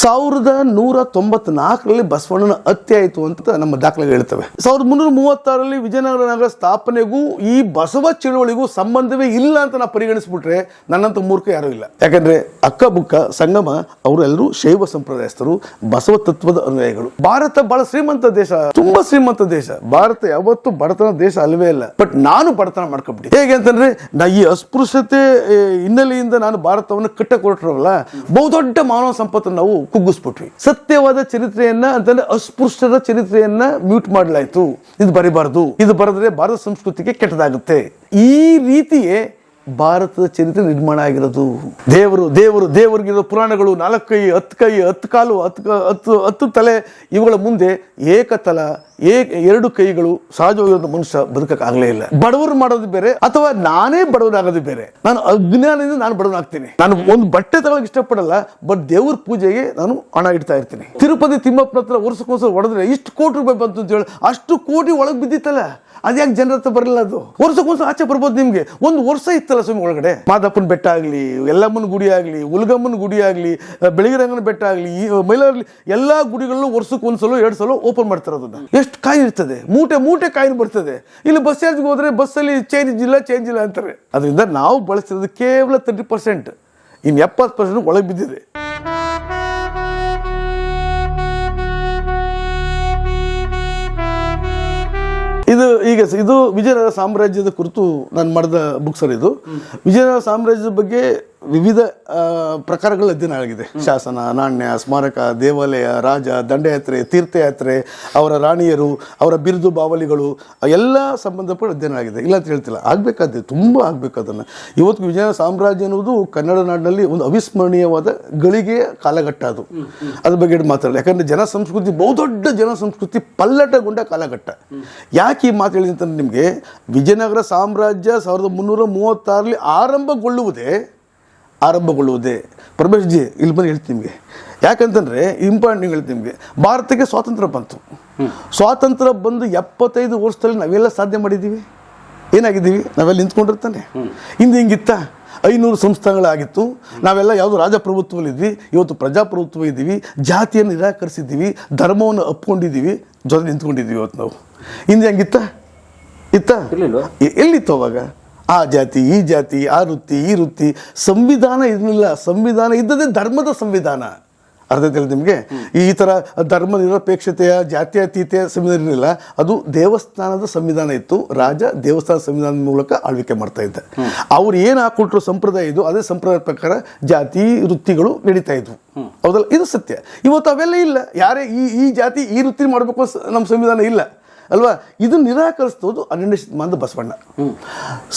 ಸಾವಿರದ ನೂರ ತೊಂಬತ್ನಾಲ್ಕರಲ್ಲಿ ಬಸವಣ್ಣನ ಹತ್ಯೆ ಆಯಿತು ಅಂತ ನಮ್ಮ ದಾಖಲೆಗಳು ಹೇಳ್ತವೆ. ಸಾವಿರದ ಮುನ್ನೂರ ಮೂವತ್ತಾರರಲ್ಲಿ ವಿಜಯನಗರ ನಗರ ಸ್ಥಾಪನೆಗೂ ಈ ಬಸವ ಚಳುವಳಿಗೂ ಸಂಬಂಧವೇ ಇಲ್ಲ ಅಂತ ನಾವು ಪರಿಗಣಿಸ್ಬಿಟ್ರೆ ನನ್ನಂತ ಮೂರ್ಖ ಯಾರೂ ಇಲ್ಲ. ಯಾಕಂದ್ರೆ ಅಕ್ಕ ಬುಕ್ಕ, ಸಂಗಮ, ಅವರೆಲ್ಲರೂ ಶೈವ ಸಂಪ್ರದಾಯಸ್ಥರು, ಬಸವ ತತ್ವದ ಅನುಯಾಯಿಗಳು. ಭಾರತ ಬಹಳ ಶ್ರೀಮಂತ ದೇಶ, ತುಂಬಾ ಶ್ರೀಮಂತ ದೇಶ. ಭಾರತ ಯಾವತ್ತೂ ಬಡತನ ದೇಶ ಅಲ್ವೇ ಇಲ್ಲ ಬಟ್ ನಾನು ಬಡತನ ಮಾಡ್ಕೊಂಡ್ಬಿಟ್ಟು ಹೇಗೆ ಅಂತಂದ್ರೆ, ನಾ ಈ ಅಸ್ಪೃಶ್ಯತೆ ಹಿನ್ನೆಲೆಯಿಂದ ನಾನು ಭಾರತವನ್ನು ಕಟ್ಟ ಕೊಟ್ಟರಲ್ಲ ಬಹುದೊಡ್ಡ ಮಾನವ ಸಂಪತ್ತನ್ನು ನಾವು ಕುಗ್ಗಿಸ್ಬಿಟ್ವಿ. ಸತ್ಯವಾದ ಚರಿತ್ರೆಯನ್ನ ಅಂತಂದ್ರೆ ಅಸ್ಪೃಷ್ಟದ ಚರಿತ್ರೆಯನ್ನ ಮ್ಯೂಟ್ ಮಾಡಲಾಯ್ತು. ಇದು ಬರಿಬಾರ್ದು. ಇದು ಬರೆದ್ರೆ ಭಾರತ ಸಂಸ್ಕೃತಿಗೆ ಕೆಟ್ಟದಾಗುತ್ತೆ. ಈ ರೀತಿಯೇ ಭಾರತದ ಚರಿತ್ರೆ ನಿರ್ಮಾಣ ಆಗಿರೋದು. ದೇವರು ದೇವರು, ದೇವರಿಗಿರೋ ಪುರಾಣಗಳು ನಾಲ್ಕು ಕೈ, ಹತ್ತು ಕೈ, ಹತ್ತು ಕಾಲು, ಹತ್ತು ಹತ್ತು ಹತ್ತು ತಲೆ ಇವುಗಳ ಮುಂದೆ ಏಕತಲ ಏಕ ಎರಡು ಕೈಗಳು ಸಹಜವಾಗಿರೋ ಮನುಷ್ಯ ಬದುಕಕ್ಕಾಗಲೇ ಇಲ್ಲ. ಬಡವರು ಮಾಡೋದು ಬೇರೆ ಅಥವಾ ನಾನೇ ಬಡವನಾಗೋದು ಬೇರೆ. ನಾನು ಅಜ್ಞಾನದಿಂದ ನಾನು ಬಡವನಾಗ್ತೀನಿ. ನಾನು ಒಂದು ಬಟ್ಟೆ ತಗೊಳಕ್ ಇಷ್ಟಪಡಲ್ಲ, ಬಟ್ ದೇವ್ರ ಪೂಜೆಗೆ ನಾನು ಹಣ ಇಡ್ತಾ ಇರ್ತೀನಿ. ತಿರುಪತಿ ತಿಮ್ಮಪ್ಪನ ಹತ್ರ ವರ್ಷಕ್ಕೊಂದ್ಸಲ ಹೊಡೆದ್ರೆ ಇಷ್ಟು ಕೋಟಿ ರೂಪಾಯಿ ಬಂತು ಅಂತ ಹೇಳಿ ಅಷ್ಟು ಕೋಟಿ ಒಳಗೆ ಬಿದ್ದಿತ್ತಲ್ಲ. ಅದ್ಯಾಕೆ ಜನರ ಹತ್ರ ಬರಲ್ಲ ಅದು? ವರ್ಷಕ್ಕೊಂದ್ಸಲ ಆಚೆ ಬರ್ಬೋದು ನಿಮಗೆ. ಒಂದು ವರ್ಷ ಇತ್ತಲ್ಲ ಸ್ವಾಮಿ ಒಳಗಡೆ? ಮಾದಪ್ಪನ ಬೆಟ್ಟ ಆಗಲಿ ಎಲ್ಲಮ್ಮನ ಗುಡಿ ಆಗಲಿ, ಉಲ್ಗಮ್ಮನ ಗುಡಿ ಆಗಲಿ ಬೆಳಗಿರಂಗನ ಬೆಟ್ಟ ಆಗಲಿ, ಈ ಮೈಲಾಗಲಿ ಎಲ್ಲಾ ಗುಡಿಗಳಲ್ಲೂ ವರ್ಷಕ್ಕೆ ಒಂದ್ಸಲ ಎರಡು ಸಲ ಓಪನ್ ಮಾಡ್ತಾರೆ ಅದನ್ನ. ಎಷ್ಟು ಕಾಯಿ ಇರ್ತದೆ? ಮೂಟೆ ಮೂಟೆ ಕಾಯಿನ್ ಬರ್ತದೆ. ಇಲ್ಲಿ ಬಸ್ ಚಾರ್ಜ್ಗೆ ಹೋದ್ರೆ ಬಸ್ಸಲ್ಲಿ ಚೇಂಜ್ ಇಲ್ಲ ಚೇಂಜ್ ಇಲ್ಲ ಅಂತಾರೆ. ಅದರಿಂದ ನಾವು ಬಳಸಿರೋದು ಕೇವಲ ತರ್ಟಿ ಪರ್ಸೆಂಟ್ ಇನ್ನು ಎಪ್ಪತ್ತು ಪರ್ಸೆಂಟ್ ಒಳಗೆ ಬಿದ್ದಿದೆ. ಇದು ಈಗ ಇದು ವಿಜಯನಗರ ಸಾಮ್ರಾಜ್ಯದ ಕುರಿತು ನಾನು ಮಾಡಿದ ಬುಕ್ ಸರ್ ಇದು. ವಿಜಯನಗರ ಸಾಮ್ರಾಜ್ಯದ ಬಗ್ಗೆ ವಿವಿಧ ಪ್ರಕಾರಗಳ ಅಧ್ಯಯನ ಆಗಿದೆ. ಶಾಸನ, ನಾಣ್ಯ, ಸ್ಮಾರಕ, ದೇವಾಲಯ, ರಾಜ, ದಂಡಯಾತ್ರೆ, ತೀರ್ಥಯಾತ್ರೆ, ಅವರ ರಾಣಿಯರು, ಅವರ ಬಿರುದು ಬಾವಲಿಗಳು, ಎಲ್ಲ ಸಂಬಂಧಪಟ್ಟ ಅಧ್ಯಯನ ಆಗಿದೆ. ಇಲ್ಲ ಅಂತ ಹೇಳ್ತಿಲ್ಲ. ಆಗಬೇಕಾದ್ರೆ ತುಂಬ ಆಗಬೇಕು ಅದನ್ನು ಇವತ್ತು ವಿಜಯನಗರ ಸಾಮ್ರಾಜ್ಯ ಅನ್ನೋದು ಕನ್ನಡ ನಾಡಿನಲ್ಲಿ ಒಂದು ಅವಿಸ್ಮರಣೀಯವಾದ ಗಳಿಗೆಯ ಕಾಲಘಟ್ಟ ಅದು. ಅದ್ರ ಬಗ್ಗೆ ಮಾತಾಡಲಿ ಯಾಕಂದರೆ ಜನ ಸಂಸ್ಕೃತಿ ಬಹುದೊಡ್ಡ ಜನ ಸಂಸ್ಕೃತಿ ಪಲ್ಲಟಗೊಂಡ ಕಾಲಘಟ್ಟ. ಯಾಕೆ ಈ ಮಾತು ಹೇಳಿದೆ ಅಂತಂದ್ರೆ ನಿಮಗೆ ವಿಜಯನಗರ ಸಾಮ್ರಾಜ್ಯ ಸಾವಿರದ ಮುನ್ನೂರ ಮೂವತ್ತಾರಲ್ಲಿ ಆರಂಭಗೊಳ್ಳುವುದೇ ಆರಂಭಗೊಳ್ಳುವುದೇ. ಪರಮೇಶ್ ಜಿ ಇಲ್ಲಿ ಬಂದು ಹೇಳ್ತೀನಿ ನಿಮಗೆ. ಯಾಕಂತಂದರೆ ಇಂಪಾರ್ಟೆಂಟ್ ಹೇಳ್ತೀನಿ ನಿಮಗೆ. ಭಾರತಕ್ಕೆ ಸ್ವಾತಂತ್ರ್ಯ ಬಂತು. ಸ್ವಾತಂತ್ರ್ಯ ಬಂದು ಎಪ್ಪತ್ತೈದು ವರ್ಷದಲ್ಲಿ ನಾವೆಲ್ಲ ಸಾಧ್ಯ ಮಾಡಿದ್ದೀವಿ? ಏನಾಗಿದ್ದೀವಿ? ನಾವೆಲ್ಲ ನಿಂತ್ಕೊಂಡಿರ್ತಾನೆ. ಹಿಂದೆ ಹಿಂಗಿತ್ತ? ಐನೂರು ಸಂಸ್ಥಾನಗಳಾಗಿತ್ತು. ನಾವೆಲ್ಲ ಯಾವುದು ರಾಜಪ್ರಭುತ್ವದಲ್ಲಿದ್ವಿ ಇವತ್ತು ಪ್ರಜಾಪ್ರಭುತ್ವ ಇದ್ದೀವಿ. ಜಾತಿಯನ್ನು ನಿರಾಕರಿಸಿದ್ದೀವಿ. ಧರ್ಮವನ್ನು ಅಪ್ಕೊಂಡಿದ್ದೀವಿ ಜೊತೆ ನಿಂತ್ಕೊಂಡಿದ್ದೀವಿ ಇವತ್ತು ನಾವು. ಹಿಂದೆ ಹಂಗಿತ್ತ? ಇತ್ತ? ಎಲ್ಲಿತ್ತು ಅವಾಗ? ಆ ಜಾತಿ, ಈ ಜಾತಿ, ಆ ವೃತ್ತಿ, ಈ ವೃತ್ತಿ. ಸಂವಿಧಾನ ಇರಲಿಲ್ಲ. ಸಂವಿಧಾನ ಇದ್ದದೇ ಧರ್ಮದ ಸಂವಿಧಾನ. ಅರ್ಥ ನಿಮಗೆ? ಈ ಥರ ಧರ್ಮ ನಿರಪೇಕ್ಷತೆಯ, ಜಾತ್ಯತೀತೆಯ ಸಂವಿಧಾನ ಇರಲಿಲ್ಲ. ಅದು ದೇವಸ್ಥಾನದ ಸಂವಿಧಾನ ಇತ್ತು. ರಾಜ ದೇವಸ್ಥಾನ ಸಂವಿಧಾನದ ಮೂಲಕ ಆಳ್ವಿಕೆ ಮಾಡ್ತಾ ಇದ್ದ. ಅವ್ರು ಏನು ಹಾಕೊಟ್ರು ಸಂಪ್ರದಾಯ ಇದು, ಅದೇ ಸಂಪ್ರದಾಯದ ಪ್ರಕಾರ ಜಾತಿ, ವೃತ್ತಿಗಳು ನಡೀತಾ ಇದ್ವು. ಹೌದಲ್ಲ? ಇದು ಸತ್ಯ. ಇವತ್ತು ಅವೆಲ್ಲ ಇಲ್ಲ. ಯಾರೇ ಈ ಈ ಜಾತಿ, ಈ ವೃತ್ತಿ ಮಾಡಬೇಕು ನಮ್ಮ ಸಂವಿಧಾನ ಇಲ್ಲ. ಅಲ್ವಾ? ಇದು ನಿರಾಕರಿಸ್ತೋದು ಹನ್ನೆರಡನೇ ಶತಮಾನದ ಬಸವಣ್ಣ.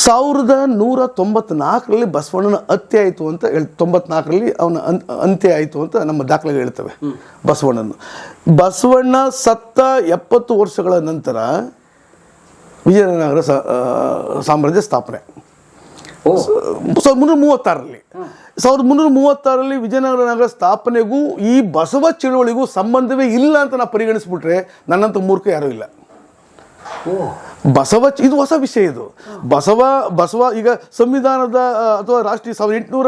ಸಾವಿರದ ನೂರ ತೊಂಬತ್ನಾಲ್ಕರಲ್ಲಿ ಬಸವಣ್ಣನ ಹತ್ಯೆ ಆಯಿತು ಅಂತ ಹೇಳಿ ತೊಂಬತ್ನಾಲ್ಕರಲ್ಲಿ ಅವನ ಅಂತ್ಯ ಆಯಿತು ಅಂತ ನಮ್ಮ ದಾಖಲೆಗಳು ಹೇಳ್ತವೆ ಬಸವಣ್ಣನ. ಬಸವಣ್ಣ ಸತ್ತ ಎಪ್ಪತ್ತು ವರ್ಷಗಳ ನಂತರ ವಿಜಯನಗರ ಸಾಮ್ರಾಜ್ಯ ಸ್ಥಾಪನೆ. ಸಾವಿರದ ಮುನ್ನೂರ ಮೂವತ್ತಾರರಲ್ಲಿ. ಸಾವಿರದ ಮುನ್ನೂರ ಮೂವತ್ತಾರರಲ್ಲಿ ವಿಜಯನಗರ ನಗರ ಸ್ಥಾಪನೆಗೂ ಈ ಬಸವ ಚಳುವಳಿಗೂ ಸಂಬಂಧವೇ ಇಲ್ಲ ಅಂತ ನಾವು ಪರಿಗಣಿಸ್ಬಿಟ್ರೆ ನನ್ನಂತ ಮೂರ್ಖ ಯಾರೂ ಇಲ್ಲ. ಬಸವ ಇದು ಹೊಸ ವಿಷಯ ಇದು. ಬಸವ ಬಸವ ಈಗ ಸಂವಿಧಾನದ ಅಥವಾ ರಾಷ್ಟ್ರೀಯ ಸಾವಿರದ ಎಂಟುನೂರ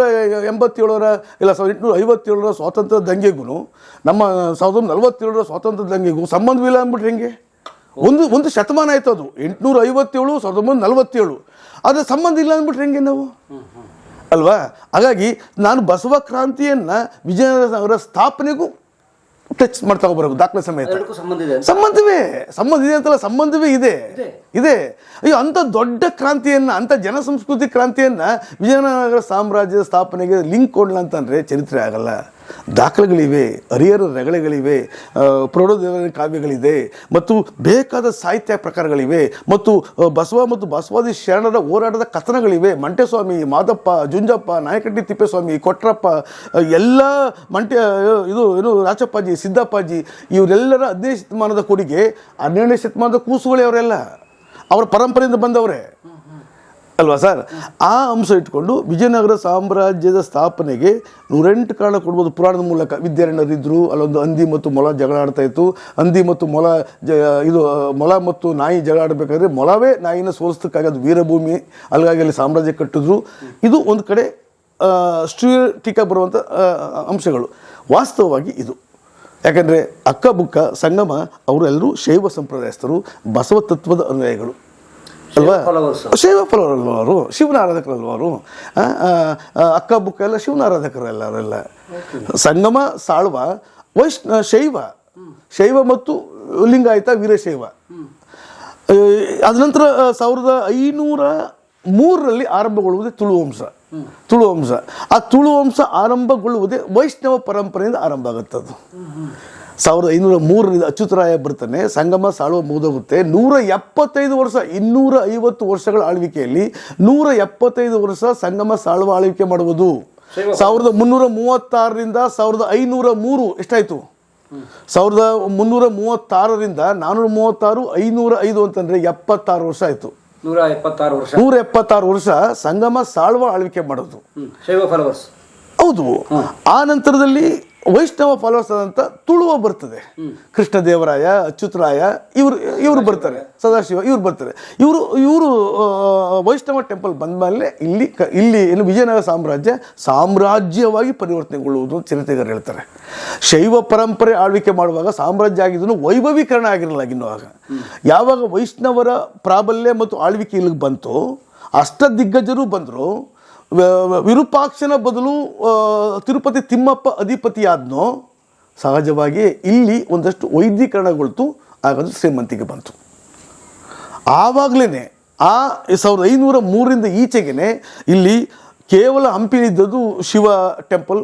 ಎಂಬತ್ತೇಳರ, ಇಲ್ಲ ಸಾವಿರದ ಎಂಟುನೂರ ಐವತ್ತೇಳರ ಸ್ವಾತಂತ್ರ್ಯ ದಂಗೆಗೂ, ನಮ್ಮ ಸಾವಿರದ ಒಂಬೈನೂರ ನಲವತ್ತೇಳರ ಸ್ವಾತಂತ್ರ್ಯ ದಂಗೆಗೂ ಸಂಬಂಧವಿಲ್ಲ ಅಂದ್ಬಿಟ್ರೆ ಹೆಂಗೆ? ಒಂದು ಒಂದು ಶತಮಾನ ಆಯ್ತು ಅದು. ಎಂಟುನೂರ ಐವತ್ತೇಳು, ಸಾವಿರದ ಒಂಬೈನೂರ ನಲವತ್ತೇಳು. ಆದರೆ ಸಂಬಂಧ ಇಲ್ಲ ಅಂದ್ಬಿಟ್ರೆ ಹೆಂಗೆ ನಾವು? ಅಲ್ವಾ? ಹಾಗಾಗಿ ನಾನು ಬಸವ ಕ್ರಾಂತಿಯನ್ನ ವಿಜಯನಗರ ಸ್ಥಾಪನೆಗೂ ಟಚ್ ಮಾಡ್ತಾ ಹೋಗ್ಬರಬೇಕು ದಾಖಲೆ ಸಮೇತ. ಸಂಬಂಧವೇ ಸಂಬಂಧ ಇದೆ ಅಂತಲ್ಲ ಸಂಬಂಧವೇ ಇದೆ. ಇದೆ. ಅಯ್ಯೋ ಅಂತ ದೊಡ್ಡ ಕ್ರಾಂತಿಯನ್ನ ಅಂತ ಜನ ಸಂಸ್ಕೃತಿ ಕ್ರಾಂತಿಯನ್ನ ವಿಜಯನಗರ ಸಾಮ್ರಾಜ್ಯದ ಸ್ಥಾಪನೆಗೆ ಲಿಂಕ್ ಕೊಡ್ಲ ಅಂತಂದರೆ ಚರಿತ್ರೆ ಆಗಲ್ಲ. ದಾಖಲೆಗಳಿವೆ ಹರಿಹರ ರಗಳೆಗಳಿವೆ ಪ್ರೌಢದೇವ ಕಾವ್ಯಗಳಿದೆ, ಮತ್ತು ಬೇಕಾದ ಸಾಹಿತ್ಯ ಪ್ರಕಾರಗಳಿವೆ, ಮತ್ತು ಬಸವ ಮತ್ತು ಬಸವಾದಿ ಶರಣರ ಹೋರಾಟದ ಕಥನಗಳಿವೆ. ಮಂಟೆಸ್ವಾಮಿ ಮಾದಪ್ಪ, ಜುಂಜಪ್ಪ ನಾಯಕಟ್ಟಿ ತಿಪ್ಪೇಸ್ವಾಮಿ, ಕೊಟ್ರಪ್ಪ ಎಲ್ಲ ಮಂಟೆ ಇದು ಏನು ರಾಚಪ್ಪಾಜಿ, ಸಿದ್ದಪ್ಪಾಜಿ, ಇವರೆಲ್ಲರ ಹದಿನೈದು ಶತಮಾನದ ಕೊಡುಗೆ, ಹನ್ನೆರಡನೇ ಶತಮಾನದ ಕೂಸುಗಳೇ ಅವರೆಲ್ಲ ಅವರ ಪರಂಪರೆಯಿಂದ ಬಂದವರೇ. ಅಲ್ವಾ ಸರ್? ಆ ಅಂಶ ಇಟ್ಕೊಂಡು ವಿಜಯನಗರ ಸಾಮ್ರಾಜ್ಯದ ಸ್ಥಾಪನೆಗೆ ನೂರೆಂಟು ಕಾರಣ ಕೊಡ್ಬೋದು. ಪುರಾಣದ ಮೂಲಕ ವಿದ್ಯಾರಣ್ಯರಿದ್ದರು ಅಲ್ಲೊಂದು ಹಂದಿ ಮತ್ತು ಮೊಲ ಜಗಳ ಆಡ್ತಾ ಇತ್ತು. ಹಂದಿ ಮತ್ತು ಮೊಲ ಜ, ಇದು, ಮೊಲ ಮತ್ತು ನಾಯಿ ಜಗಳ ಆಡಬೇಕಾದ್ರೆ ಮೊಲವೇ ನಾಯಿನ ಸೋಲಿಸ್ತಕ್ಕಾಗಿ ಅದು ವೀರಭೂಮಿ ಅಲ್ಲಿಗಾಗಿ ಅಲ್ಲಿ ಸಾಮ್ರಾಜ್ಯ ಕಟ್ಟಿದ್ರು. ಇದು ಒಂದು ಕಡೆ ಸ್ಟೀರಿಯೋಟಿಕ ಬರುವಂಥ ಅಂಶಗಳು. ವಾಸ್ತವವಾಗಿ ಇದು. ಯಾಕಂದರೆ ಅಕ್ಕ ಬುಕ್ಕ ಸಂಗಮ, ಅವರೆಲ್ಲರೂ ಶೈವ ಸಂಪ್ರದಾಯಸ್ಥರು, ಬಸವ ತತ್ವದ ಅನುಯಾಯಿಗಳು. ಅಲ್ವಾ. ಶೈವ ಅವರು ಶಿವನ ಆರಾಧಕರಲ್ವರು ಅಕ್ಕ ಬುಕ್ಕ ಎಲ್ಲ ಶಿವನ ಆರಾಧಕರಲ್ಲ ಅವರೆಲ್ಲ ಸಂಗಮ ಸಾಳ್ವ ವೈಷ್ಣ ಶೈವ ಶೈವ ಮತ್ತು ಲಿಂಗಾಯತ ವೀರಶೈವ. ಅದನಂತರ ಅದ ನಂತರ ಆ, ಸಾವಿರದ ಐನೂರ ಮೂರರಲ್ಲಿ ಆರಂಭಗೊಳ್ಳುವುದೇ ತುಳು ವಂಶ. ತುಳು ವಂಶ. ಆ ತುಳು ವಂಶ ಆರಂಭಗೊಳ್ಳುವುದೇ ವೈಷ್ಣವ ಪರಂಪರೆಯಿಂದ ಆರಂಭ ಆಗುತ್ತೆ ಅದು ಸಾವಿರದ ಐನೂರ ಮೂರರಿಂದ ಅಚ್ಯುತರಾಯ ಬರ್ತಾನೆ. ಸಂಗಮ ಸಾಳುವ ಮುಗಿದೋಗುತ್ತೆ. ನೂರ ಎಪ್ಪತ್ತೈದು ವರ್ಷ ಇನ್ನೂರ ಐವತ್ತು ವರ್ಷಗಳ ಆಳ್ವಿಕೆಯಲ್ಲಿ ನೂರ ಎಪ್ಪತ್ತೈದು ವರ್ಷ ಸಂಗಮ ಸಾಳುವ ಆಳ್ವಿಕೆ ಮಾಡುವುದು. ಸಾವಿರದ ಮುನ್ನೂರ ಮೂವತ್ತಾರರಿಂದ ಸಾವಿರದ ಐನೂರ ಮೂರು ಎಷ್ಟಾಯ್ತು? ಸಾವಿರದ ಮುನ್ನೂರ ಮೂವತ್ತಾರರಿಂದ ನಾನ್ನೂರ ಮೂವತ್ತಾರು ಐನೂರ ಐದು ಅಂತಂದ್ರೆ ಎಪ್ಪತ್ತಾರು ವರ್ಷ ಆಯ್ತು. ನೂರ ಎಪ್ಪತ್ತಾರು ವರ್ಷ. ನೂರ ಎಪ್ಪತ್ತಾರು ವರ್ಷ ಸಂಗಮ ಸಾಳ್ವ ಆಳ್ವಿಕೆ ಮಾಡೋದು ಹೌದು. ಆ ನಂತರದಲ್ಲಿ ವೈಷ್ಣವ ಫಾಲೋವರ್ಸ್ ಆದಂತ ತುಳುವ ಬರ್ತದೆ. ಕೃಷ್ಣದೇವರಾಯ ಅಚ್ಯುತರಾಯ ಇವರು ಇವರು ಬರ್ತಾರೆ ಸದಾಶಿವ ಇವರು ಬರ್ತಾರೆ. ಇವರು ಇವರು ವೈಷ್ಣವ ಟೆಂಪಲ್ ಬಂದ್ಮೇಲೆ ಇಲ್ಲಿ ಕ ಇಲ್ಲಿ ಏನು ವಿಜಯನಗರ ಸಾಮ್ರಾಜ್ಯ ಸಾಮ್ರಾಜ್ಯವಾಗಿ ಪರಿವರ್ತನೆಗೊಳ್ಳುವುದು ಚರಿತ್ರೆಗಾರರು ಹೇಳ್ತಾರೆ. ಶೈವ ಪರಂಪರೆ ಆಳ್ವಿಕೆ ಮಾಡುವಾಗ ಸಾಮ್ರಾಜ್ಯ ಆಗಿದ್ದನ್ನು ವೈಭವೀಕರಣ ಆಗಿರಲಿಲ್ಲ ಇನ್ನು ಆಗ. ಯಾವಾಗ ವೈಷ್ಣವರ ಪ್ರಾಬಲ್ಯ ಮತ್ತು ಆಳ್ವಿಕೆ ಇಲ್ಲಿಗೆ ಬಂತು ಅಷ್ಟದಿಗ್ಗಜರು ಬಂದರು ವಿರೂಪಾಕ್ಷನ ಬದಲು ತಿರುಪತಿ ತಿಮ್ಮಪ್ಪ ಅಧಿಪತಿಯಾದನೋ, ಸಹಜವಾಗಿ ಇಲ್ಲಿ ಒಂದಷ್ಟು ವೈದ್ಯೀಕರಣಗೊಳ್ತು, ಹಾಗಾದ್ರೆ ಶ್ರೀಮಂತಿಗೆ ಬಂತು. ಆವಾಗಲೇ ಆ ಸಾವಿರದ ಐನೂರ ಮೂರರಿಂದ ಈಚೆಗೆ ಇಲ್ಲಿ ಕೇವಲ ಹಂಪಿಲಿದ್ದದ್ದು ಶಿವ ಟೆಂಪಲ್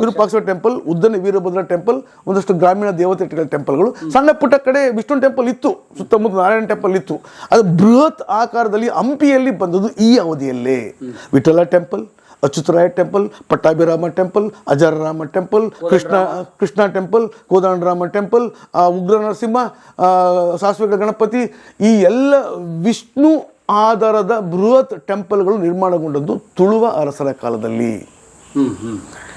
ವಿರೂಪಾಕ್ಷ ಟೆಂಪಲ್ ಉದ್ದನ ವೀರಭದ್ರ ಟೆಂಪಲ್ ಒಂದಷ್ಟು ಗ್ರಾಮೀಣ ದೇವತೆಗಳ ಟೆಂಪಲ್ಗಳು. ಸಣ್ಣ ಪುಟ್ಟ ಕಡೆ ವಿಷ್ಣು ಟೆಂಪಲ್ ಇತ್ತು ಸುತ್ತಮುತ್ತ ನಾರಾಯಣ ಟೆಂಪಲ್ ಇತ್ತು. ಅದು ಬೃಹತ್ ಆಕಾರದಲ್ಲಿ ಹಂಪಿಯಲ್ಲಿ ಬಂದದ್ದು ಈ ಅವಧಿಯಲ್ಲೇ. Vithala temple Achyutaraya temple Pattabhirama temple Hazararama temple Krishna Krishna temple Kodandarama temple Ugra Narasimha ಸಾಸ್ವಿಕ Ganapati ಈ ಎಲ್ಲ ವಿಷ್ಣು ಆಧಾರದ ಬೃಹತ್ ಟೆಂಪಲ್ಗಳು ನಿರ್ಮಾಣಗೊಂಡದ್ದು ತುಳುವ ಅರಸರ ಕಾಲದಲ್ಲಿ.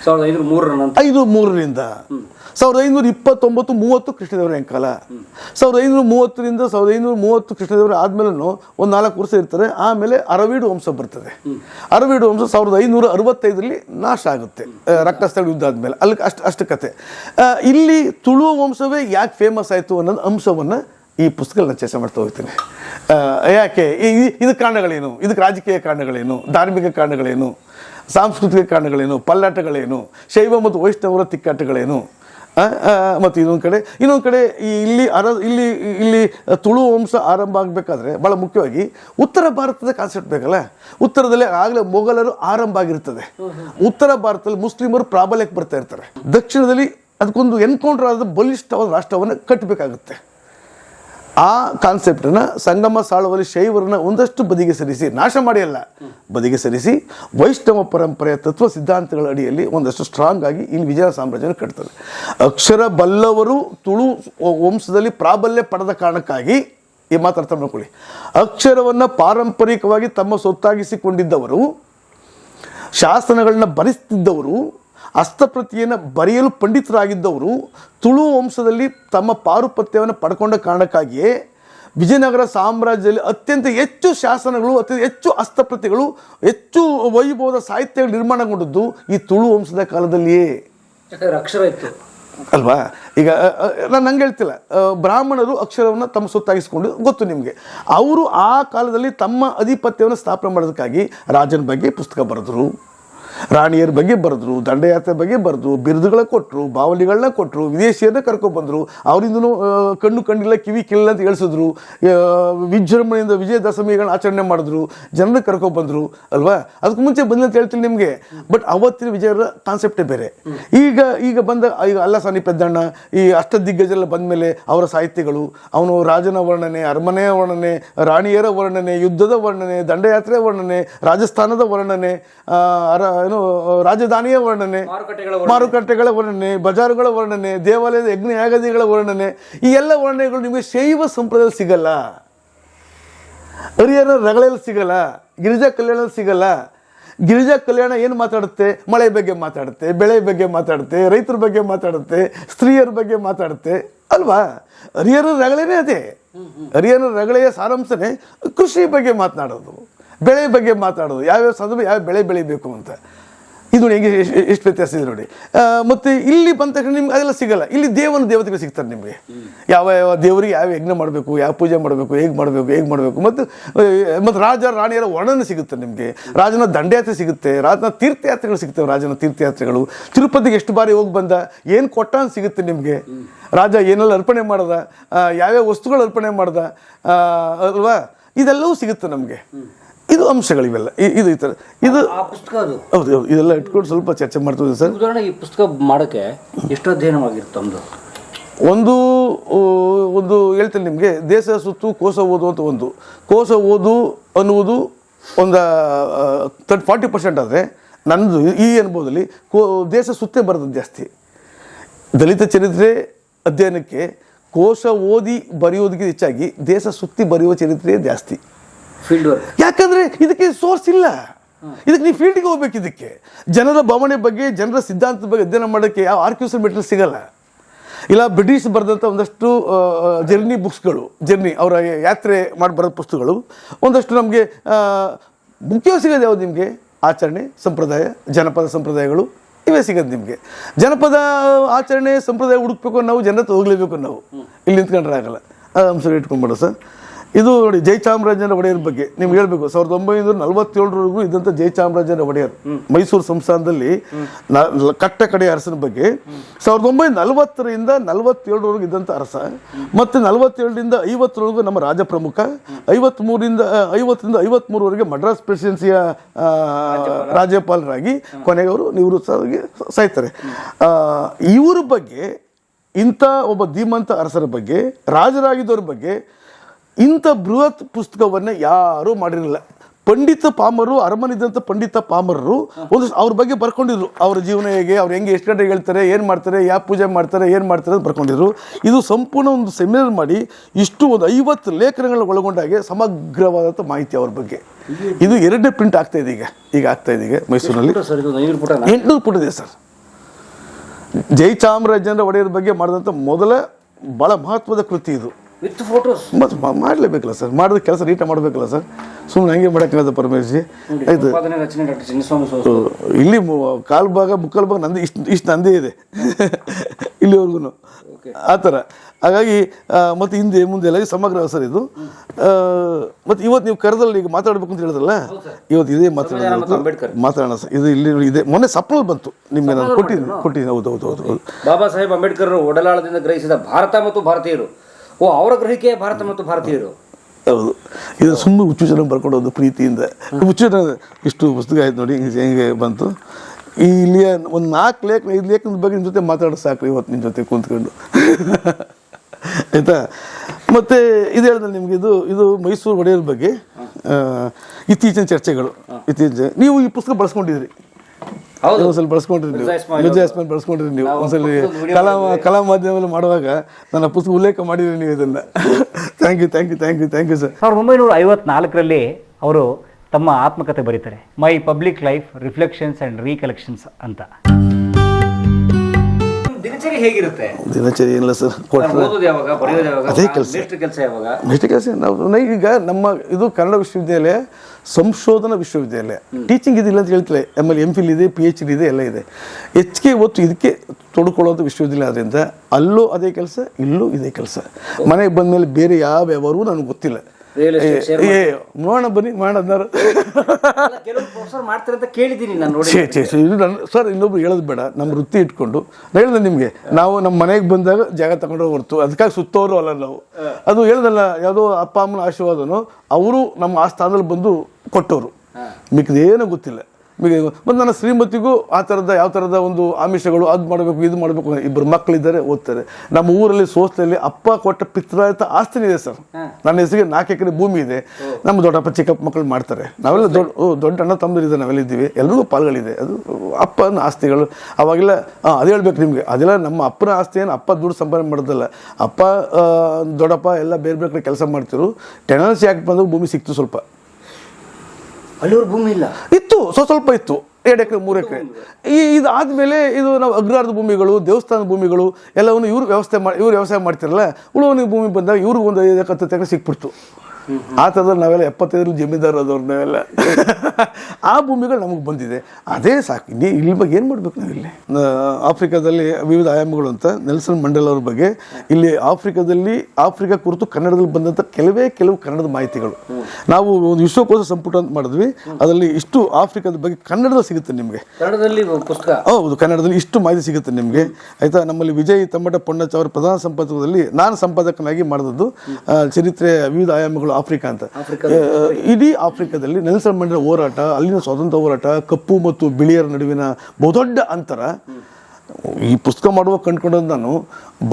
ಸಾವಿರದ ಐನೂರ ಮೂರರ ನಂತರ. ಐದು ಮೂರರಿಂದ. ಸಾವಿರದ ಐನೂರ ಇಪ್ಪತ್ತೊಂಬತ್ತು ಮೂವತ್ತು ಕೃಷ್ಣದೇವರ ಕಾಲ ಸಾವಿರದ ಐನೂರ ಮೂವತ್ತರಿಂದ ಸಾವಿರದ ಐನೂರ ಮೂವತ್ತು ಕೃಷ್ಣದೇವರ ಆದ್ಮೇಲೂ ಒಂದು ನಾಲ್ಕು ವರ್ಷ ಇರ್ತಾರೆ. ಆಮೇಲೆ ಅರವೀಡು ವಂಶ ಬರ್ತದೆ. ಅರವೀಡು ವಂಶ ಸಾವಿರದ ಐನೂರ ಅರವತ್ತೈದರಲ್ಲಿ ನಾಶ ಆಗುತ್ತೆ. ರಕ್ತಸ್ಥಳ ಯುದ್ಧ ಆದಮೇಲೆ. ಅಲ್ಲಿ ಅಷ್ಟು ಅಷ್ಟು ಕತೆ. ಇಲ್ಲಿ ತುಳು ವಂಶವೇ ಯಾಕೆ ಫೇಮಸ್ ಆಯಿತು ಅನ್ನೋದು ಅಂಶವನ್ನು ಈ ಪುಸ್ತಕಗಳನ್ನ ಚರ್ಚೆ ಮಾಡ್ತಾ ಹೋಗ್ತೀನಿ. ಯಾಕೆ? ಇದಕ್ಕೆ ಕಾರಣಗಳೇನು? ಇದಕ್ಕೆ ರಾಜಕೀಯ ಕಾರಣಗಳೇನು? ಧಾರ್ಮಿಕ ಕಾರಣಗಳೇನು? ಸಾಂಸ್ಕೃತಿಕ ಕಾರಣಗಳೇನು, ಪಲ್ಲಾಟಗಳೇನು, ಶೈವ ಮತ್ತು ವೈಷ್ಣವರ ತಿಕ್ಕಾಟಗಳೇನು ಮತ್ತು ಇನ್ನೊಂದು ಕಡೆ ಇನ್ನೊಂದು ಕಡೆ ಇಲ್ಲಿ ಅರ, ಇಲ್ಲಿ ಇಲ್ಲಿ ತುಳು ವಂಶ ಆರಂಭ ಆಗಬೇಕಾದ್ರೆ ಭಾಳ ಮುಖ್ಯವಾಗಿ ಉತ್ತರ ಭಾರತದ ಕಾನ್ಸೆಪ್ಟ್ ಬೇಕಲ್ಲ? ಉತ್ತರದಲ್ಲಿ ಆಗಲೇ ಮೊಘಲರು ಆರಂಭ ಆಗಿರ್ತದೆ. ಉತ್ತರ ಭಾರತದಲ್ಲಿ ಮುಸ್ಲಿಮರು ಪ್ರಾಬಲ್ಯಕ್ಕೆ ಬರ್ತಾ ಇರ್ತಾರೆ. ದಕ್ಷಿಣದಲ್ಲಿ ಅದಕ್ಕೊಂದು ಎನ್ಕೌಂಟರ್ ಆದ ಬಲಿಷ್ಠವಾದ ರಾಷ್ಟ್ರವನ್ನು ಕಟ್ಟಬೇಕಾಗುತ್ತೆ ಆ ಕಾನ್ಸೆಪ್ಟನ್ನು ಸಂಗಮ ಸಾಳುವಲ್ಲಿ ಶೈವರನ್ನ ಒಂದಷ್ಟು ಬದಿಗೆ ಸರಿಸಿ, ನಾಶ ಮಾಡಿ ಅಲ್ಲ ಬದಿಗೆ ಸರಿಸಿ, ವೈಷ್ಣವ ಪರಂಪರೆಯ ತತ್ವ ಸಿದ್ಧಾಂತಗಳ ಅಡಿಯಲ್ಲಿ ಒಂದಷ್ಟು ಸ್ಟ್ರಾಂಗ್ ಆಗಿ ಇಲ್ಲಿ ವಿಜಯ ಸಾಮ್ರಾಜ್ಯನ ಕಟ್ತಾರೆ ಅಕ್ಷರ ಬಲ್ಲವರು ತುಳು ವಂಶದಲ್ಲಿ ಪ್ರಾಬಲ್ಯ ಪಡೆದ ಕಾರಣಕ್ಕಾಗಿ, ಈ ಮಾತು ಅರ್ಥ ಮಾಡ್ಕೊಳ್ಳಿ. ಅಕ್ಷರವನ್ನು ಪಾರಂಪರಿಕವಾಗಿ ತಮ್ಮ ಸೊತ್ತಾಗಿಸಿಕೊಂಡಿದ್ದವರು ಶಾಸನಗಳನ್ನ ಬರೆಸ್ತಿದ್ದವರು ಹಸ್ತಪ್ರತಿಯನ್ನು ಬರೆಯಲು ಪಂಡಿತರಾಗಿದ್ದವರು ತುಳು ವಂಶದಲ್ಲಿ ತಮ್ಮ ಪಾರುಪತ್ಯವನ್ನು ಪಡ್ಕೊಂಡ ಕಾರಣಕ್ಕಾಗಿಯೇ ವಿಜಯನಗರ ಸಾಮ್ರಾಜ್ಯದಲ್ಲಿ ಅತ್ಯಂತ ಹೆಚ್ಚು ಶಾಸನಗಳು ಅತ್ಯಂತ ಹೆಚ್ಚು ಹಸ್ತಪ್ರತಿಗಳು ಹೆಚ್ಚು ವೈಭವದ ಸಾಹಿತ್ಯಗಳು ನಿರ್ಮಾಣಗೊಂಡದ್ದು ಈ ತುಳು ವಂಶದ ಕಾಲದಲ್ಲಿಯೇ. ಅಕ್ಷರ ಇತ್ತು. ಅಲ್ವಾ? ಈಗ ನಾನು ನಂಗೆ ಹೇಳ್ತಿಲ್ಲ. ಬ್ರಾಹ್ಮಣರು ಅಕ್ಷರವನ್ನು ತಮ್ಮ ಸುತ್ತಾಗಿಸ್ಕೊಂಡು ಗೊತ್ತು ನಿಮಗೆ. ಅವರು ಆ ಕಾಲದಲ್ಲಿ ತಮ್ಮ ಅಧಿಪತ್ಯವನ್ನು ಸ್ಥಾಪನೆ ಮಾಡೋದಕ್ಕಾಗಿ ರಾಜನ ಬಗ್ಗೆ ಪುಸ್ತಕ ಬರೆದ್ರು. ರಾಣಿಯರ ಬಗ್ಗೆ ಬರೆದ್ರು, ದಂಡಯಾತ್ರೆ ಬಗ್ಗೆ ಬರೆದ್ರು ಬಿರುದುಗಳ ಕೊಟ್ಟರು ಬಾವಲಿಗಳನ್ನ ಕೊಟ್ಟರು ವಿದೇಶಿಯರನ್ನ ಕರ್ಕೊಬಂದರು ಅವರಿಂದನೂ ಕಣ್ಣು ಕಂಡಿಲ್ಲ, ಕಿವಿ ಕಿಳಿಲ್ಲ ಅಂತ ಹೇಳಿಸಿದ್ರು ವಿಜೃಂಭಣೆಯಿಂದ ವಿಜಯದಶಮಿಗಳನ್ನ ಆಚರಣೆ ಮಾಡಿದ್ರು, ಜನರನ್ನ ಕರ್ಕೊಬಂದರು ಅಲ್ವಾ? ಅದಕ್ಕೆ ಮುಂಚೆ ಬಂದಿಲ್ಲ ಅಂತ ಹೇಳ್ತೀನಿ ನಿಮಗೆ. ಬಟ್ ಅವತ್ತಿನ ವಿಜಯರ ಕಾನ್ಸೆಪ್ಟೇ ಬೇರೆ. ಈಗ ಈಗ ಬಂದ, ಈಗ ಅಲ್ಲಸಾನಿ ಪೆದ್ದಣ್ಣ, ಈ ಅಷ್ಟದಿಗ್ಗಜೆಲ್ಲ ಬಂದಮೇಲೆ ಅವರ ಸಾಹಿತ್ಯಗಳು, ಅವನು ರಾಜನ ವರ್ಣನೆ, ಅರಮನೆಯ ವರ್ಣನೆ, ರಾಣಿಯರ ವರ್ಣನೆ, ಯುದ್ಧದ ವರ್ಣನೆ ದಂಡಯಾತ್ರೆ ವರ್ಣನೆ, ರಾಜಸ್ಥಾನದ ವರ್ಣನೆ ಏನು ರಾಜಧಾನಿಯ ವರ್ಣನೆ ಮಾರುಕಟ್ಟೆಗಳ ವರ್ಣನೆ. ಬಜಾರುಗಳ ವರ್ಣನೆ ದೇವಾಲಯದ ಯಜ್ಞ ಯಾಗದಿಗಳ ವರ್ಣನೆ ಈ ಎಲ್ಲ ವರ್ಣನೆಗಳು ನಿಮಗೆ ಶೈವ ಸಂಪ್ರದಾಯದಲ್ಲಿ ಸಿಗಲ್ಲ. ಹರಿಹರ ರಗಳೆಯಲ್ಲಿ ಸಿಗಲ್ಲ ಗಿರಿಜಾ ಕಲ್ಯಾಣದಲ್ಲಿ ಸಿಗಲ್ಲ. ಗಿರಿಜಾ ಕಲ್ಯಾಣ ಏನು ಮಾತಾಡುತ್ತೆ? ಮಳೆ ಬಗ್ಗೆ ಮಾತಾಡುತ್ತೆ ಬೆಳೆ ಬಗ್ಗೆ ಮಾತಾಡುತ್ತೆ ರೈತರ ಬಗ್ಗೆ ಮಾತಾಡುತ್ತೆ ಸ್ತ್ರೀಯರ ಬಗ್ಗೆ ಮಾತಾಡುತ್ತೆ ಅಲ್ವಾ? ಹರಿಹರ ರಗಳೆನೇ ಅದೇ. ಹರಿಹರ ರಗಳೆಯ ಸಾರಾಂಶನೇ ಕೃಷಿ ಬಗ್ಗೆ ಮಾತನಾಡೋದು. ಬೆಳೆ ಬಗ್ಗೆ ಮಾತಾಡೋದು. ಯಾವ್ಯಾವ ಸಂದರ್ಭ ಯಾವ ಬೆಳೆ ಬೆಳಿಬೇಕು ಅಂತ. ಇದು ಹೆಂಗೆ ಎಷ್ಟು ವ್ಯತ್ಯಾಸ ಇದೆ ನೋಡಿ. ಮತ್ತು ಇಲ್ಲಿ ಬಂದ ತಕ್ಷಣ ನಿಮ್ಗೆ ಅದೆಲ್ಲ ಸಿಗಲ್ಲ. ಇಲ್ಲಿ ದೇವನ ದೇವತೆಗಳು ಸಿಗ್ತಾರೆ ನಿಮಗೆ. ಯಾವ ಯಾವ ದೇವರಿಗೆ ಯಾವ ಯಜ್ಞ ಮಾಡಬೇಕು, ಯಾವ ಪೂಜೆ ಮಾಡಬೇಕು, ಹೇಗೆ ಮಾಡಬೇಕು ಹೇಗೆ ಮಾಡಬೇಕು. ಮತ್ತು ಮತ್ತು ರಾಜ ರಾಣಿಯರ ವರ್ಣನೆ ಸಿಗುತ್ತೆ ನಿಮಗೆ. ರಾಜನ ದಂಡಯಾತ್ರೆ ಸಿಗುತ್ತೆ. ರಾಜನ ತೀರ್ಥಯಾತ್ರೆಗಳು ಸಿಗ್ತವೆ ರಾಜನ ತೀರ್ಥಯಾತ್ರೆಗಳು. ತಿರುಪತಿಗೆ ಎಷ್ಟು ಬಾರಿ ಹೋಗಿ ಬಂದ, ಏನು ಕೊಟ್ಟ ಅಂತ ಸಿಗುತ್ತೆ ನಿಮಗೆ? ರಾಜ ಏನೆಲ್ಲ ಅರ್ಪಣೆ ಮಾಡ್ದ ಯಾವ್ಯಾವ ವಸ್ತುಗಳು ಅರ್ಪಣೆ ಮಾಡ್ದ ಅಲ್ವಾ? ಇದೆಲ್ಲವೂ ಸಿಗುತ್ತೆ ನಮಗೆ. ಇದು ಅಂಶಗಳಿವೆಲ್ಲ. ಇದು ಈ ಥರ ಇದು ಆ ಪುಸ್ತಕ ಅದು. ಹೌದು ಹೌದು. ಇದೆಲ್ಲ ಇಟ್ಕೊಂಡು ಸ್ವಲ್ಪ ಚರ್ಚೆ ಮಾಡ್ತೀವಿ ಸರ್. ಉದಾಹರಣೆ ಈ ಪುಸ್ತಕ ಮಾಡೋಕ್ಕೆ ಎಷ್ಟು ಅಧ್ಯಯನವಾಗಿರುತ್ತೆ ತಮ್ಮದು ಒಂದು ಒಂದು ಹೇಳ್ತೇನೆ ನಿಮಗೆ. ದೇಶ ಸುತ್ತು ಕೋಶ ಓದು ಅಂತ ಒಂದು. ಕೋಶ ಓದು ಅನ್ನುವುದು ಒಂದು ತರ್ಟಿ ಫಾರ್ಟಿ ಪರ್ಸೆಂಟ್ ಆದರೆ ನನ್ನದು ಈ ಅನುಭವದಲ್ಲಿ ಕೋ ದೇಶ ಸುತ್ತೇ ಬರೋದು ಜಾಸ್ತಿ. ದಲಿತ ಚರಿತ್ರೆ ಅಧ್ಯಯನಕ್ಕೆ ಕೋಶ ಓದಿ ಬರೆಯೋದಕ್ಕೆ ಹೆಚ್ಚಾಗಿ ದೇಶ ಸುತ್ತಿ ಬರೆಯುವ ಚರಿತ್ರೆ ಜಾಸ್ತಿ. ಫೀಲ್ಡ್ ವರ್ಕ್ ಯಾಕಂದ್ರೆ ಇದಕ್ಕೆ ಸೋರ್ಸ್ ಇಲ್ಲ. ಇದಕ್ಕೆ ನೀವು ಫೀಲ್ಡ್ಗೆ ಹೋಗ್ಬೇಕು ಇದಕ್ಕೆ. ಜನರ ಭಾವನೆ ಬಗ್ಗೆ, ಜನರ ಸಿದ್ಧಾಂತದ ಬಗ್ಗೆ ಅಧ್ಯಯನ ಮಾಡೋಕ್ಕೆ ಯಾವ ಆರ್ಕ್ಯೂಸಲ್ ಮೆಟೀರಿಯಲ್ ಸಿಗಲ್ಲ. ಇಲ್ಲ ಬ್ರಿಟಿಷ್ ಬರೆದಂಥ ಒಂದಷ್ಟು ಜರ್ನಿ ಬುಕ್ಸ್ಗಳು ಜರ್ನಿ ಅವರ ಯಾತ್ರೆ ಮಾಡಿ ಬರೋ ಪುಸ್ತಕಗಳು, ಒಂದಷ್ಟು ನಮಗೆ ಮುಖ್ಯವಾಗಿ ಸಿಗೋದು ಯಾವುದು ನಿಮಗೆ? ಆಚರಣೆ, ಸಂಪ್ರದಾಯ, ಜನಪದ ಸಂಪ್ರದಾಯಗಳು, ಇವೇ ಸಿಗೋದು ನಿಮಗೆ. ಜನಪದ, ಆಚರಣೆ, ಸಂಪ್ರದಾಯ ಹುಡುಕ್ಬೇಕು ನಾವು, ಜನರ ಹೋಗಲೇಬೇಕು ನಾವು. ಇಲ್ಲಿ ನಿಂತ್ಕೊಂಡ್ರೆ ಆಗಲ್ಲ. ಅಂಶ ಇಟ್ಕೊಂಡ್ಬಿಡೋ ಸರ್. ಇದು ನೋಡಿ ಜಯಚಾಮರಾಜೇಂದ್ರ ಒಡೆಯರ್ ಬಗ್ಗೆ ನಿಮ್ಗೆ ಹೇಳ್ಬೇಕು. ಸಾವಿರದ ಒಂಬೈನೂರ ನಲವತ್ತೇಳರವರೆಗೂ ಇದ್ದಂಥ ಜಯಚಾಮರಾಜೇಂದ್ರ ಒಡೆಯರ್, ಮೈಸೂರು ಸಂಸ್ಥಾನದಲ್ಲಿ ಕಟ್ಟ ಕಡೆ ಅರಸನ ಬಗ್ಗೆ. ಸಾವಿರದ ಒಂಬೈನೂರ ನಲವತ್ತರಿಂದ ನಲವತ್ತೇಳರವರೆಗೂ ಇದ್ದಂಥ ಅರಸ, ಮತ್ತು ನಲವತ್ತೇಳರಿಂದ ಐವತ್ತರವರೆಗೂ ನಮ್ಮ ರಾಜ ಪ್ರಮುಖ ಐವತ್ತ್ಮೂರಿಂದ ಐವತ್ತರಿಂದ ಐವತ್ತ್ಮೂರವರೆಗೆ ಮಡ್ರಾಸ್ ಪ್ರೆಸಿಡೆನ್ಸಿಯ ರಾಜ್ಯಪಾಲರಾಗಿ ಕೊನೆಗೆ ಅವರು ನಿವೃತ್ತರಾಗಿ ಸಾಯ್ತಾರೆ. ಇವ್ರ ಬಗ್ಗೆ ಇಂಥ ಒಬ್ಬ ಧೀಮಂತ ಅರಸರ ಬಗ್ಗೆ, ರಾಜರಾಗಿದ್ದವ್ರ ಬಗ್ಗೆ ಇಂಥ ಬೃಹತ್ ಪುಸ್ತಕವನ್ನು ಯಾರೂ ಮಾಡಿರಲಿಲ್ಲ. ಪಂಡಿತ ಪಾಮರು ಅರಮನಿದ್ದಂಥ ಪಂಡಿತ ಪಾಮರರು ಒಂದು ಅವ್ರ ಬಗ್ಗೆ ಬರ್ಕೊಂಡಿದ್ರು. ಅವ್ರ ಜೀವನ ಹೇಗೆ ಅವ್ರು ಹೆಂಗೆ ಎಷ್ಟು ಗಂಟೆಗೆ ಹೇಳ್ತಾರೆ ಏನು ಮಾಡ್ತಾರೆ ಯಾವ ಪೂಜೆ ಮಾಡ್ತಾರೆ ಏನು ಮಾಡ್ತಾರೆ ಅಂತ ಬರ್ಕೊಂಡಿದ್ರು. ಇದು ಸಂಪೂರ್ಣ ಒಂದು ಸೆಮಿನಾರ್ ಮಾಡಿ ಇಷ್ಟು ಒಂದು ಐವತ್ತು ಲೇಖನಗಳನ್ನ ಒಳಗೊಂಡಾಗೆ ಸಮಗ್ರವಾದಂಥ ಮಾಹಿತಿ ಅವ್ರ ಬಗ್ಗೆ. ಇದು ಎರಡನೇ ಪ್ರಿಂಟ್ ಆಗ್ತಾ ಇದೆ ಈಗ. ಈಗ ಆಗ್ತಾ ಇದೆ ಈಗ ಮೈಸೂರಿನಲ್ಲಿ. ಎಂಟುನೂರು ಪುಟ ಇದೆ ಸರ್. ಜಯಚಾಮರಾಜೇಂದ್ರ ಒಡೆಯರ್ ಬಗ್ಗೆ ಮಾಡಿದಂಥ ಮೊದಲ ಭಾಳ ಮಹತ್ವದ ಕೃತಿ ಇದು. ವಿತ್ ಫೋಟೋಸ್ ಮತ್ತು ಮಾಡಲೇಬೇಕಲ್ಲ ಸರ್? ಮಾಡಿದ ಕೆಲಸ ನೀಟಾಗಿ ಮಾಡಬೇಕಲ್ಲ ಸರ್? ಸುಮ್ಮನೆ ಹಂಗೆ ಮಾಡೋಕ್ಕಾಗದ ಪರಮೇಶ್ಜಿ ಆಯ್ತು. ರಚನೆ ಡಾಕ್ಟರ್ ಚಿನ್ನಸ್ವಾಮಿ ಸೋಸು ಇಲ್ಲಿ ಕಾಲು ಭಾಗ ಮುಕ್ಕಾಲು ಭಾಗ ನಂದು ಇಷ್ಟು ಇಷ್ಟು ನಂದೇ ಇದೆ. ಇಲ್ಲಿವರೆಗೂ ಆ ಥರ. ಹಾಗಾಗಿ ಮತ್ತು ಹಿಂದೆ ಮುಂದೆ ಎಲ್ಲ ಸಮಗ್ರ ಸರ್ ಇದು. ಮತ್ತು ಇವತ್ತು ನೀವು ಕರೆದಲ್ಲಿ ಈಗ ಮಾತಾಡಬೇಕು ಅಂತ ಹೇಳಿದ್ರಲ್ಲ? ಇವತ್ತು ಇದೇ. ಮಾತಾಡೋದು. ಮಾತಾಡೋಣ ಸರ್. ಇದು ಇಲ್ಲಿ ಇದೆ. ಮೊನ್ನೆ ಸಪ್ನಲ್ ಬಂತು. ನಿಮಗೆ ನಾನು ಕೊಟ್ಟಿದ್ದೀನಿ ಕೊಟ್ಟಿದ್ದೀನಿ ಹೌದು ಹೌದು ಹೌದು ಹೌದು. ಬಾಬಾ ಸಾಹೇಬ್ ಅಂಬೇಡ್ಕರ್ ಒಡಲಾಳದಿಂದ ಗ್ರಹಿಸಿದ ಭಾರತ ಮತ್ತು ಭಾರತೀಯರು. ಓ, ಅವರ ಗ್ರಹಿಕೆ ಭಾರತ ಮತ್ತು ಭಾರತೀಯರು. ಹೌದು. ಇದು ಸುಮ್ಮನೆ ಹುಚ್ಚು ಜನ ಬರ್ಕೊಂಡು ಒಂದು ಪ್ರೀತಿಯಿಂದ. ಉಚ್ಚುಚನ ಇಷ್ಟು ಪುಸ್ತಕ ಆಯ್ತು ನೋಡಿ, ಹಿಂಗೆ ಬಂತು. ಈ ಇಲ್ಲಿಯ ಒಂದು ನಾಲ್ಕು ಲೇಖ, ಐದು ಲೇಖನದ ಬಗ್ಗೆ ನಿಮ್ಮ ಜೊತೆ ಮಾತಾಡೋ ಸಾಕು ಇವತ್ತು ನಿಮ್ಮ ಜೊತೆ ಕೂತ್ಕೊಂಡು. ಆಯಿತಾ? ಮತ್ತು ಇದು ಹೇಳಿದ್ರೆ ನಿಮಗೆ, ಇದು ಇದು ಮೈಸೂರು ಒಡೆಯರ ಬಗ್ಗೆ ಇತ್ತೀಚಿನ ಚರ್ಚೆಗಳು. ಇತ್ತೀಚಿನ, ನೀವು ಈ ಪುಸ್ತಕ ಬಳಸ್ಕೊಂಡಿದ್ರಿ ಹೌದು. ಒಂದ್ಸಲ ಬಳಸ್ಕೊಂಡ್ರಿ ನೀವು. ಮಿರ್ಜಾ ಬಳಸ್ಕೊಂಡ್ರಿ ನೀವು. ಒಂದ್ಸಲ ಕಲಾ ಕಲಾ ಮಾಧ್ಯಮದಲ್ಲಿ ಮಾಡುವಾಗ ನನ್ನ ಪುಸ್ತಕ ಉಲ್ಲೇಖ ಮಾಡಿದ್ರಿ ನೀವು ಇದನ್ನು. Thank you thank you thank you thank you sir ಸಾವಿರದ ಒಂಬೈನೂರ ಐವತ್ನಾಲ್ಕರಲ್ಲಿ ಅವರು ತಮ್ಮ ಆತ್ಮಕಥೆ ಬರೀತಾರೆ. My public life reflections and recollections ಅಂತ. ದಿನಚರಿ ಹೇಗಿರುತ್ತೆ? ದಿನಚರಿ ಏನಿಲ್ಲ ಸರ್ ಅದೇ ಕೆಲಸ. ಕೆಲಸ ಯಾವಾಗ? ಕೆಲಸ ನಾವು ಈಗ ನಮ್ಮ ಇದು ಕನ್ನಡ ವಿಶ್ವವಿದ್ಯಾಲಯ ಸಂಶೋಧನಾ ವಿಶ್ವವಿದ್ಯಾಲಯ. ಟೀಚಿಂಗ್ ಇದಿಲ್ಲ ಅಂತ ಹೇಳ್ತಾರೆ ಆಮೇಲೆ ಎಂ ಫಿಲ್ ಇದೆ ಪಿ ಎಚ್ ಡಿ ಇದೆ, ಎಲ್ಲ ಇದೆ. ಹೆಚ್ಚಿಗೆ ಒತ್ತು ಇದಕ್ಕೆ ತೊಡ್ಕೊಳ್ಳೋದು ವಿಶ್ವವಿದ್ಯಾಲಯ ಆದ್ದರಿಂದ ಅಲ್ಲೂ ಅದೇ ಕೆಲಸ, ಇಲ್ಲೂ ಇದೇ ಕೆಲಸ. ಮನೆಗೆ ಬಂದಮೇಲೆ ಬೇರೆ ಯಾವ ವ್ಯವಹಾರವೂ ನನಗೆ ಗೊತ್ತಿಲ್ಲ. ಏ ನೋಡೋಣ ಬನ್ನಿ ಮಾಡೋದಾರು ನಾನು ಇದು ನನ್ನ ಸರ್ ಇನ್ನೊಬ್ರು ಹೇಳೋದು ಬೇಡ ನಮ್ಮ ವೃತ್ತಿ ಇಟ್ಕೊಂಡು. ಹೇಳಿದೆ ಹೇಳ್ದೆ ನಿಮಗೆ ನಾವು ನಮ್ಮ ಮನೆಗೆ ಬಂದಾಗ ಜಾಗ ತಗೊಂಡು ಹೊರ್ತು. ಅದಕ್ಕಾಗಿ ಸುತ್ತೋರು ಅಲ್ಲ ನಾವು. ಅದು ಹೇಳ್ದಲ್ಲ ಯಾವುದೋ ಅಪ್ಪ ಅಮ್ಮನ ಆಶೀರ್ವಾದನು ಅವರು ನಮ್ಮ ಆ ಸ್ಥಾನದಲ್ಲಿ ಬಂದು ಕೊಟ್ಟವರು. ಮಿಕ್ಕದೇನೂ ಗೊತ್ತಿಲ್ಲ. ಮತ್ತು ನನ್ನ ಶ್ರೀಮತಿಗೂ ಆ ಥರದ ಯಾವ ಥರದ ಒಂದು ಆಮಿಷಗಳು ಅದು ಮಾಡಬೇಕು ಇದು ಮಾಡಬೇಕು ಇಬ್ಬರು ಮಕ್ಕಳಿದ್ದಾರೆ ಓದ್ತಾರೆ. ನಮ್ಮ ಊರಲ್ಲಿ ಸೋಸ್ತಲ್ಲಿ ಅಪ್ಪ ಕೊಟ್ಟ ಪಿತ್ರಾಯಿತ ಆಸ್ತಿನೇ ಇದೆ ಸರ್. ನನ್ನ ಹೆಸರಿಗೆ ನಾಲ್ಕು ಎಕರೆ ಭೂಮಿ ಇದೆ. ನಮ್ಮ ದೊಡ್ಡಪ್ಪ ಚಿಕ್ಕಪ್ಪ ಮಕ್ಕಳು ಮಾಡ್ತಾರೆ. ನಾವೆಲ್ಲ ದೊಡ್ಡ ದೊಡ್ಡ ಅಣ್ಣ ತಮ್ಮದಿರಿದೆ ನಾವೆಲ್ಲ ಇದ್ದೀವಿ ಎಲ್ಲರಿಗೂ ಪಾಲ್ಗಳಿದೆ. ಅದು ಅಪ್ಪನ ಆಸ್ತಿಗಳು. ಅವಾಗೆಲ್ಲ ಅದು ಹೇಳ್ಬೇಕು ನಿಮಗೆ. ಅದೆಲ್ಲ ನಮ್ಮ ಅಪ್ಪನ ಆಸ್ತಿ ಏನು ಅಪ್ಪ ದುಡ್ಡು ಸಂಪಾದನೆ ಮಾಡೋದಲ್ಲ. ಅಪ್ಪ ದೊಡ್ಡಪ್ಪ ಎಲ್ಲ ಬೇರೆ ಬೇರೆ ಕಡೆ ಕೆಲಸ ಮಾಡ್ತಿರು ಟೆನನ್ಸಿ ಆ್ಯಕ್ಟ್ ಬಂದಾಗ ಭೂಮಿ ಸಿಕ್ತು ಸ್ವಲ್ಪ. ಅಲ್ಲಿವ್ರ ಭೂಮಿ ಇಲ್ಲ. ಇತ್ತು, ಸ್ವಲ್ಪ ಸ್ವಲ್ಪ ಇತ್ತು, ಎರಡು ಎಕರೆ, ಮೂರು ಎಕರೆ. ಈ ಇದಾದಮೇಲೆ ಇದು ನಾವು ಅಗ್ರಹಾರದ ಭೂಮಿಗಳು, ದೇವಸ್ಥಾನದ ಭೂಮಿಗಳು, ಎಲ್ಲವನ್ನು ಇವ್ರು ವ್ಯವಸ್ಥೆ ಮಾಡಿ ಇವ್ರು ವ್ಯವಸಾಯ ಮಾಡ್ತಿರಲ್ಲ ಉಳುವನಿಗೆ ಭೂಮಿ ಬಂದಾಗ ಇವ್ರಿಗೆ ಒಂದು ಐದು ಹತ್ತು ಎಕರೆ ಸಿಕ್ಬಿಡ್ತು. ಆ ಥರದಲ್ಲಿ ನಾವೆಲ್ಲ ಎಪ್ಪತ್ತೈದರಲ್ಲಿ ಜಮೀನ್ದಾರ್ ಆದವ್ರು ನಾವೆಲ್ಲ. ಆ ಭೂಮಿಗಳು ನಮಗೆ ಬಂದಿದೆ. ಅದೇ ಸಾಕು. ಇಲ್ಲಿ ಇಲ್ಲಿ ಬಗ್ಗೆ ಏನು ಮಾಡಬೇಕು ನಾವಿಲ್ಲಿ? ಆಫ್ರಿಕಾದಲ್ಲಿ ವಿವಿಧ ಆಯಾಮಗಳು ಅಂತ ನೆಲ್ಸನ್ ಮಂಡಲ್ ಅವ್ರ ಬಗ್ಗೆ. ಇಲ್ಲಿ ಆಫ್ರಿಕಾದಲ್ಲಿ ಆಫ್ರಿಕಾ ಕುರಿತು ಕನ್ನಡದಲ್ಲಿ ಬಂದಂಥ ಕೆಲವೇ ಕೆಲವು ಕನ್ನಡದ ಮಾಹಿತಿಗಳು. ನಾವು ಒಂದು ವಿಶ್ವಕೋಶ ಸಂಪುಟ ಅಂತ ಮಾಡಿದ್ವಿ. ಅದರಲ್ಲಿ ಇಷ್ಟು ಆಫ್ರಿಕಾದ ಬಗ್ಗೆ ಕನ್ನಡದಲ್ಲಿ ಸಿಗುತ್ತೆ ನಿಮಗೆ. ಕನ್ನಡದಲ್ಲಿ ಪುಸ್ತಕ. ಹೌದು ಕನ್ನಡದಲ್ಲಿ ಇಷ್ಟು ಮಾಹಿತಿ ಸಿಗುತ್ತೆ ನಿಮಗೆ. ಆಯಿತಾ? ನಮ್ಮಲ್ಲಿ ವಿಜಯ್ ತಮ್ಮಟ ಪೊಣ್ಣಚ್ ಅವರ ಪ್ರಧಾನ ಸಂಪಾದಕದಲ್ಲಿ ನಾನು ಸಂಪಾದಕನಾಗಿ ಮಾಡಿದದ್ದು. ಚರಿತ್ರೆ ವಿವಿಧ ಆಯಾಮಗಳು ಆಫ್ರಿಕಾ ಅಂತ. ಇಡೀ ಆಫ್ರಿಕಾದಲ್ಲಿ ನೆಲ್ಸನ್ ಮಂಡೇಲ ಹೋರಾಟ ಅಲ್ಲಿನ ಸ್ವಾತಂತ್ರ್ಯ ಹೋರಾಟ ಕಪ್ಪು ಮತ್ತು ಬಿಳಿಯರ ನಡುವಿನ ಬಹುದೊಡ್ಡ ಅಂತರ. ಈ ಪುಸ್ತಕ ಮಾಡುವಾಗ ಕಂಡುಕೊಂಡದ್ದು ನಾನು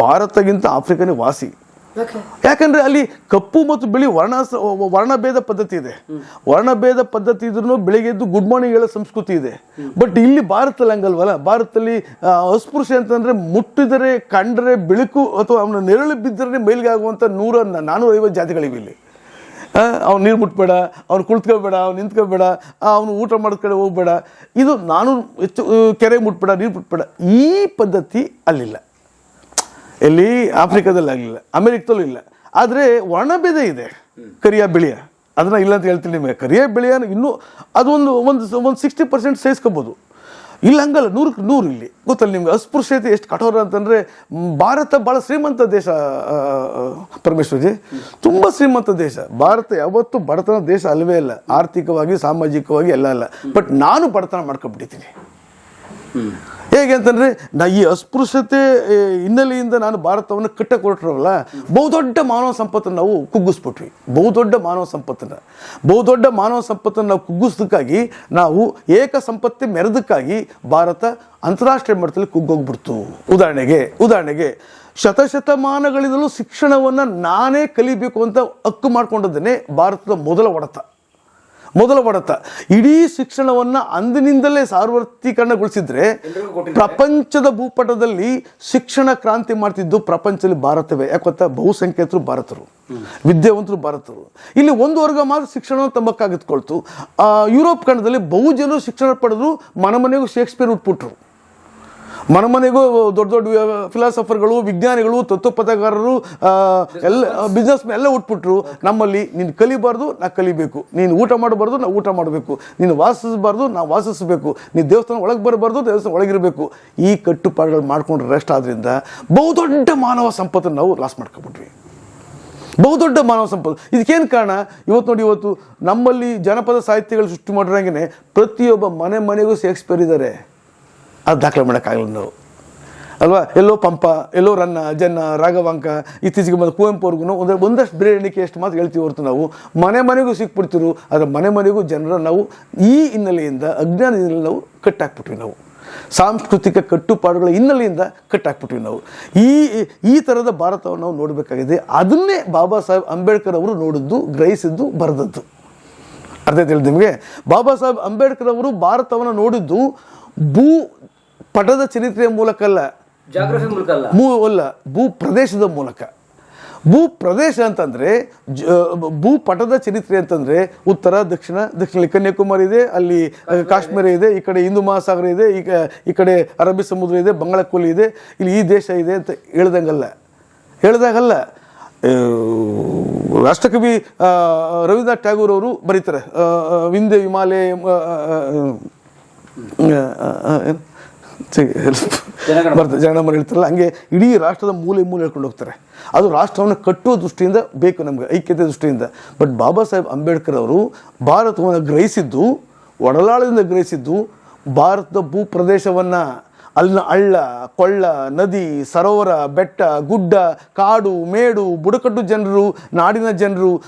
ಭಾರತಗಿಂತ ಆಫ್ರಿಕಾನೇ ವಾಸಿ. ಯಾಕೆ ಯಾಕಂದ್ರೆ ಅಲ್ಲಿ ಕಪ್ಪು ಮತ್ತು ಬಿಳಿ ವರ್ಣ ವರ್ಣಭೇದ ಪದ್ಧತಿ ಇದೆ. ವರ್ಣಭೇದ ಪದ್ಧತಿ ಇದ್ರೂ ಬೆಳಿಗ್ಗೆ ಎದ್ದು ಗುಡ್ ಮಾರ್ನಿಂಗ್ ಹೇಳೋ ಸಂಸ್ಕೃತಿ ಇದೆ. ಬಟ್ ಇಲ್ಲಿ ಭಾರತದಲ್ಲಿ ಹಂಗಲ್ವಲ್ಲ? ಭಾರತದಲ್ಲಿ ಅಸ್ಪೃಶ್ಯ ಅಂತಂದ್ರೆ ಮುಟ್ಟಿದರೆ ಕಂಡರೆ ಬೆಳಕು ಅಥವಾ ಅವನ ನೆರಳು ಬಿದ್ದರೆ ಮೇಲ್ಗೆ ಆಗುವಂಥ ನೂರ ನಾನೂರ ಐವತ್ತು ಜಾತಿಗಳಿವೆ ಇಲ್ಲಿ. ಅವ್ನು ನೀರು ಮುಟ್ಬೇಡ, ಅವ್ನು ಕುಳಿತ್ಕೋಬೇಡ, ಅವ್ನು ನಿಂತ್ಕೋಬೇಡ ಅವನು ಊಟ ಮಾಡೋದ ಕಡೆ ಹೋಗ್ಬೇಡ. ಇದು ನಾನು ಹೆಚ್ಚು ಕೆರೆ ಮುಟ್ಬೇಡ, ನೀರು ಮುಟ್ಬೇಡ. ಈ ಪದ್ಧತಿ ಅಲ್ಲಿಲ್ಲ. ಎಲ್ಲಿ? ಆಫ್ರಿಕಾದಲ್ಲಿ ಆಗಲಿಲ್ಲ. ಅಮೆರಿಕದಲ್ಲೂ ಇಲ್ಲ. ಆದರೆ ವರ್ಣಭೇದ ಇದೆ. ಕರಿಯ ಬಿಳಿಯ. ಅದನ್ನ ಇಲ್ಲ ಅಂತ ಹೇಳ್ತೀನಿ ನಿಮಗೆ. ಕರಿಯ ಬಿಳಿಯ ಇನ್ನೂ ಅದೊಂದು, ಒಂದು ಒಂದು ಸಿಕ್ಸ್ಟಿ ಪರ್ಸೆಂಟ್ ಸಹಿಸ್ಕೋಬೋದು ಇಲ್ಲ ಹಂಗಲ್ಲ ನೂರಕ್ಕೆ ನೂರು ಇಲ್ಲಿ. ಗೊತ್ತಲ್ಲ ನಿಮ್ಗೆ, ಅಸ್ಪೃಶ್ಯತೆ ಎಷ್ಟು ಕಠೋರ ಅಂತಂದರೆ ಭಾರತ ಭಾಳ ಶ್ರೀಮಂತ ದೇಶ ಪರಮೇಶ್ವರ್ಜಿ. ತುಂಬ ಶ್ರೀಮಂತ ದೇಶ. ಭಾರತ ಯಾವತ್ತೂ ಬಡತನ ದೇಶ ಅಲ್ಲವೇ ಇಲ್ಲ. ಆರ್ಥಿಕವಾಗಿ, ಸಾಮಾಜಿಕವಾಗಿ ಎಲ್ಲ ಅಲ್ಲ ಬಟ್ ನಾನು ಬಡತನ ಮಾಡ್ಕೊಂಡ್ಬಿಟ್ಟಿದ್ದೀನಿ. ಹೇಗೆ ಅಂತಂದ್ರೆ, ನಾ ಈ ಅಸ್ಪೃಶ್ಯತೆ ಹಿನ್ನೆಲೆಯಿಂದ ನಾನು ಭಾರತವನ್ನು ಕಟ್ಟಕ್ಕೆ ಹೊರಟ್ರವಲ್ಲ ಬಹುದೊಡ್ಡ ಮಾನವ ಸಂಪತ್ತನ್ನು ನಾವು ಕುಗ್ಗಿಸ್ಬಿಟ್ವಿ. ಬಹುದೊಡ್ಡ ಮಾನವ ಸಂಪತ್ತನ್ನು. ಬಹುದೊಡ್ಡ ಮಾನವ ಸಂಪತ್ತನ್ನು ನಾವು ಕುಗ್ಗಿಸೋದಕ್ಕಾಗಿ ನಾವು ಏಕ ಸಂಪತ್ತಿ ಮೆರೆದಕ್ಕಾಗಿ ಭಾರತ ಅಂತಾರಾಷ್ಟ್ರೀಯ ಮಟ್ಟದಲ್ಲಿ ಕುಗ್ಗೋಗ್ಬಿಡ್ತು. ಉದಾಹರಣೆಗೆ ಉದಾಹರಣೆಗೆ, ಶತಶತಮಾನಗಳಿಂದಲೂ ಶಿಕ್ಷಣವನ್ನು ನಾನೇ ಕಲಿಬೇಕು ಅಂತ ಹಕ್ಕು ಮಾಡ್ಕೊಂಡದ್ದೇನೆ ಭಾರತದ ಮೊದಲ ಒಡೆತ. ಮೊದಲ ಹೊಡೆತ ಇಡೀ ಶಿಕ್ಷಣವನ್ನು ಅಂದಿನಿಂದಲೇ ಸಾರ್ವತ್ರೀಕರಣಗೊಳಿಸಿದ್ರೆ ಪ್ರಪಂಚದ ಭೂಪಟದಲ್ಲಿ ಶಿಕ್ಷಣ ಕ್ರಾಂತಿ ಮಾಡ್ತಿದ್ದು ಪ್ರಪಂಚದಲ್ಲಿ ಭಾರತವೇ. ಯಾಕೆ ಗೊತ್ತಾ? ಬಹುಸಂಖ್ಯಾತರು ಭಾರತರು. ವಿದ್ಯಾವಂತರು ಭಾರತರು. ಇಲ್ಲಿ ಒಂದು ವರ್ಗ ಮಾತ್ರ ಶಿಕ್ಷಣ ತಮ್ಮಕ್ಕಾಗಿತ್ಕೊಳ್ತು ಆ, ಯುರೋಪ್ ಖಂಡದಲ್ಲಿ ಬಹುಜನರು ಶಿಕ್ಷಣ ಪಡೆದ್ರು ಮನೆ ಮನೆಗೂ ಶೇಕ್ಸ್ಪಿಯರ್ ಉಟ್ಬಿಟ್ರು. ಮನೆ ಮನೆಗೂ ದೊಡ್ಡ ದೊಡ್ಡ ಫಿಲಾಸಫರ್ಗಳು ವಿಜ್ಞಾನಿಗಳು ತತ್ವಪಥಗಾರರು ಆ, ಎಲ್ಲ ಬಿಸ್ನೆಸ್ ಎಲ್ಲ ಉಟ್ಬಿಟ್ರು. ನಮ್ಮಲ್ಲಿ ನೀನು ಕಲಿಬಾರ್ದು ನಾ ಕಲಿಬೇಕು. ನೀನು ಊಟ ಮಾಡಬಾರ್ದು ನಾ ಊಟ ಮಾಡಬೇಕು. ನೀನು ವಾಸಿಸಬಾರ್ದು ನಾ ವಾಸಿಸಬೇಕು. ನೀನು ದೇವಸ್ಥಾನ ಒಳಗೆ ಬರಬಾರ್ದು ದೇವಸ್ಥಾನ ಒಳಗಿರಬೇಕು. ಈ ಕಟ್ಟುಪಾಡುಗಳು ಮಾಡ್ಕೊಂಡ್ರೆ ರೆಸ್ಟ್ ಆದ್ರಿಂದ ಬಹುದೊಡ್ಡ ಮಾನವ ಸಂಪತ್ತನ್ನು ನಾವು ಲಾಸ್ ಮಾಡ್ಕೊಬಿಟ್ವಿ. ಬಹುದೊಡ್ಡ ಮಾನವ ಸಂಪತ್ತು. ಇದಕ್ಕೇನು ಕಾರಣ? ಇವತ್ತು ನೋಡಿ ಇವತ್ತು ನಮ್ಮಲ್ಲಿ ಜನಪದ ಸಾಹಿತ್ಯಗಳು ಸೃಷ್ಟಿ ಮಾಡಿರೋಂಗೆ ಪ್ರತಿಯೊಬ್ಬ ಮನೆ ಮನೆಗೂ ಶೇಕ್ಸ್ಪಿಯರ್ ಇದ್ದಾರೆ ಅದು ದಾಖಲೆ ಮಾಡೋಕ್ಕಾಗಲ್ಲ ನಾವು. ಅಲ್ವಾ? ಎಲ್ಲೋ ಪಂಪ, ಎಲ್ಲೋ ರನ್ನ, ಜನ್ನ, ರಾಘವಾಂಕ, ಇತ್ತೀಚೆಗೆ ಬಂದ ಕುವೆಂಪು ಅವ್ರಿಗೂ ಒಂದು, ಒಂದಷ್ಟು ಬೇರೆ ಎಣಿಕೆ ಎಷ್ಟು ಮಾತು ಹೇಳ್ತೀವಿ ಹೊರತು ನಾವು. ಮನೆ ಮನೆಗೂ ಸಿಕ್ಬಿಡ್ತಿರು ಆದರೆ ಮನೆ ಮನೆಗೂ ಜನರ ನಾವು ಈ ಹಿನ್ನೆಲೆಯಿಂದ ಅಜ್ಞಾನದಿಂದ ನಾವು ಕಟ್ಟಾಕ್ಬಿಟ್ವಿ ನಾವು. ಸಾಂಸ್ಕೃತಿಕ ಕಟ್ಟುಪಾಡುಗಳ ಹಿನ್ನೆಲೆಯಿಂದ ಕಟ್ಟಾಕ್ಬಿಟ್ವಿ ನಾವು. ಈ ಈ ಥರದ ಭಾರತವನ್ನು ನಾವು ನೋಡಬೇಕಾಗಿದೆ. ಅದನ್ನೇ ಬಾಬಾ ಸಾಹೇಬ್ ಅಂಬೇಡ್ಕರ್ ಅವರು ನೋಡಿದ್ದು, ಗ್ರಹಿಸಿದ್ದು, ಬರೆದದ್ದು. ಅರ್ಥ ಹೇಳಿದ್ದು ನಿಮಗೆ? ಬಾಬಾ ಸಾಹೇಬ್ ಅಂಬೇಡ್ಕರ್ ಅವರು ಭಾರತವನ್ನು ನೋಡಿದ್ದು ಭೂ ಪಟದ ಚರಿತ್ರೆಯ ಮೂಲಕ ಅಲ್ಲ ಜಾಗ್ರಫಿ ಮೂಲಕ ಅಲ್ಲ ಭೂ ಅಲ್ಲ ಭೂ ಪ್ರದೇಶದ ಮೂಲಕ. ಭೂ ಪ್ರದೇಶ ಅಂತಂದರೆ ಜ ಭೂ ಪಟದ ಚರಿತ್ರೆ ಅಂತಂದರೆ ಉತ್ತರ ದಕ್ಷಿಣ ದಕ್ಷಿಣ ಕನ್ಯಾಕುಮಾರಿ ಇದೆ ಅಲ್ಲಿ ಕಾಶ್ಮೀರ ಇದೆ ಈ ಕಡೆ ಹಿಂದೂ ಮಹಾಸಾಗರ ಇದೆ ಈಗ ಈ ಕಡೆ ಅರಬ್ಬಿ ಸಮುದ್ರ ಇದೆ ಬಂಗಾಳಕೊಲ್ಲಿ ಇದೆ ಇಲ್ಲಿ ಈ ದೇಶ ಇದೆ ಅಂತ ಹೇಳ್ದಂಗಲ್ಲ. ಹೇಳ್ದಾಗಲ್ಲ ರಾಷ್ಟ್ರಕವಿ ರವೀಂದ್ರನಾಥ್ ಟ್ಯಾಗೂರ್ ಅವರು ಬರೀತಾರೆ ವಿಂಧ್ಯ ಹಿಮಾಲಯ ಏನು? ಬರ್ತದೆ ಜನಗಣಮನ ಹೇಳ್ತಾರಲ್ಲ ಹಂಗೆ ಇಡೀ ರಾಷ್ಟ್ರದ ಮೂಲೆ ಮೂಲೆ ಹೇಳ್ಕೊಂಡು ಹೋಗ್ತಾರೆ ಅದು ರಾಷ್ಟ್ರವನ್ನು ಕಟ್ಟುವ ದೃಷ್ಟಿಯಿಂದ ಬೇಕು ನಮಗೆ ಐಕ್ಯತೆ ದೃಷ್ಟಿಯಿಂದ ಬಟ್ ಬಾಬಾ ಸಾಹೇಬ್ ಅಂಬೇಡ್ಕರ್ ಅವರು ಭಾರತವನ್ನು ಗ್ರಹಿಸಿದ್ದು ಒಡಲಾಳದಿಂದ ಗ್ರಹಿಸಿದ್ದು ಭಾರತದ ಭೂ ಪ್ರದೇಶವನ್ನು ಅಲ್ಲಿನ ಹಳ್ಳ, ಕೊಳ್ಳ, ನದಿ, ಸರೋವರ, ಬೆಟ್ಟ, ಗುಡ್ಡ, ಕಾಡು, ಮೇಡು, ಬುಡಕಟ್ಟು ಜನರು, ನಾಡಿನ ಜನರು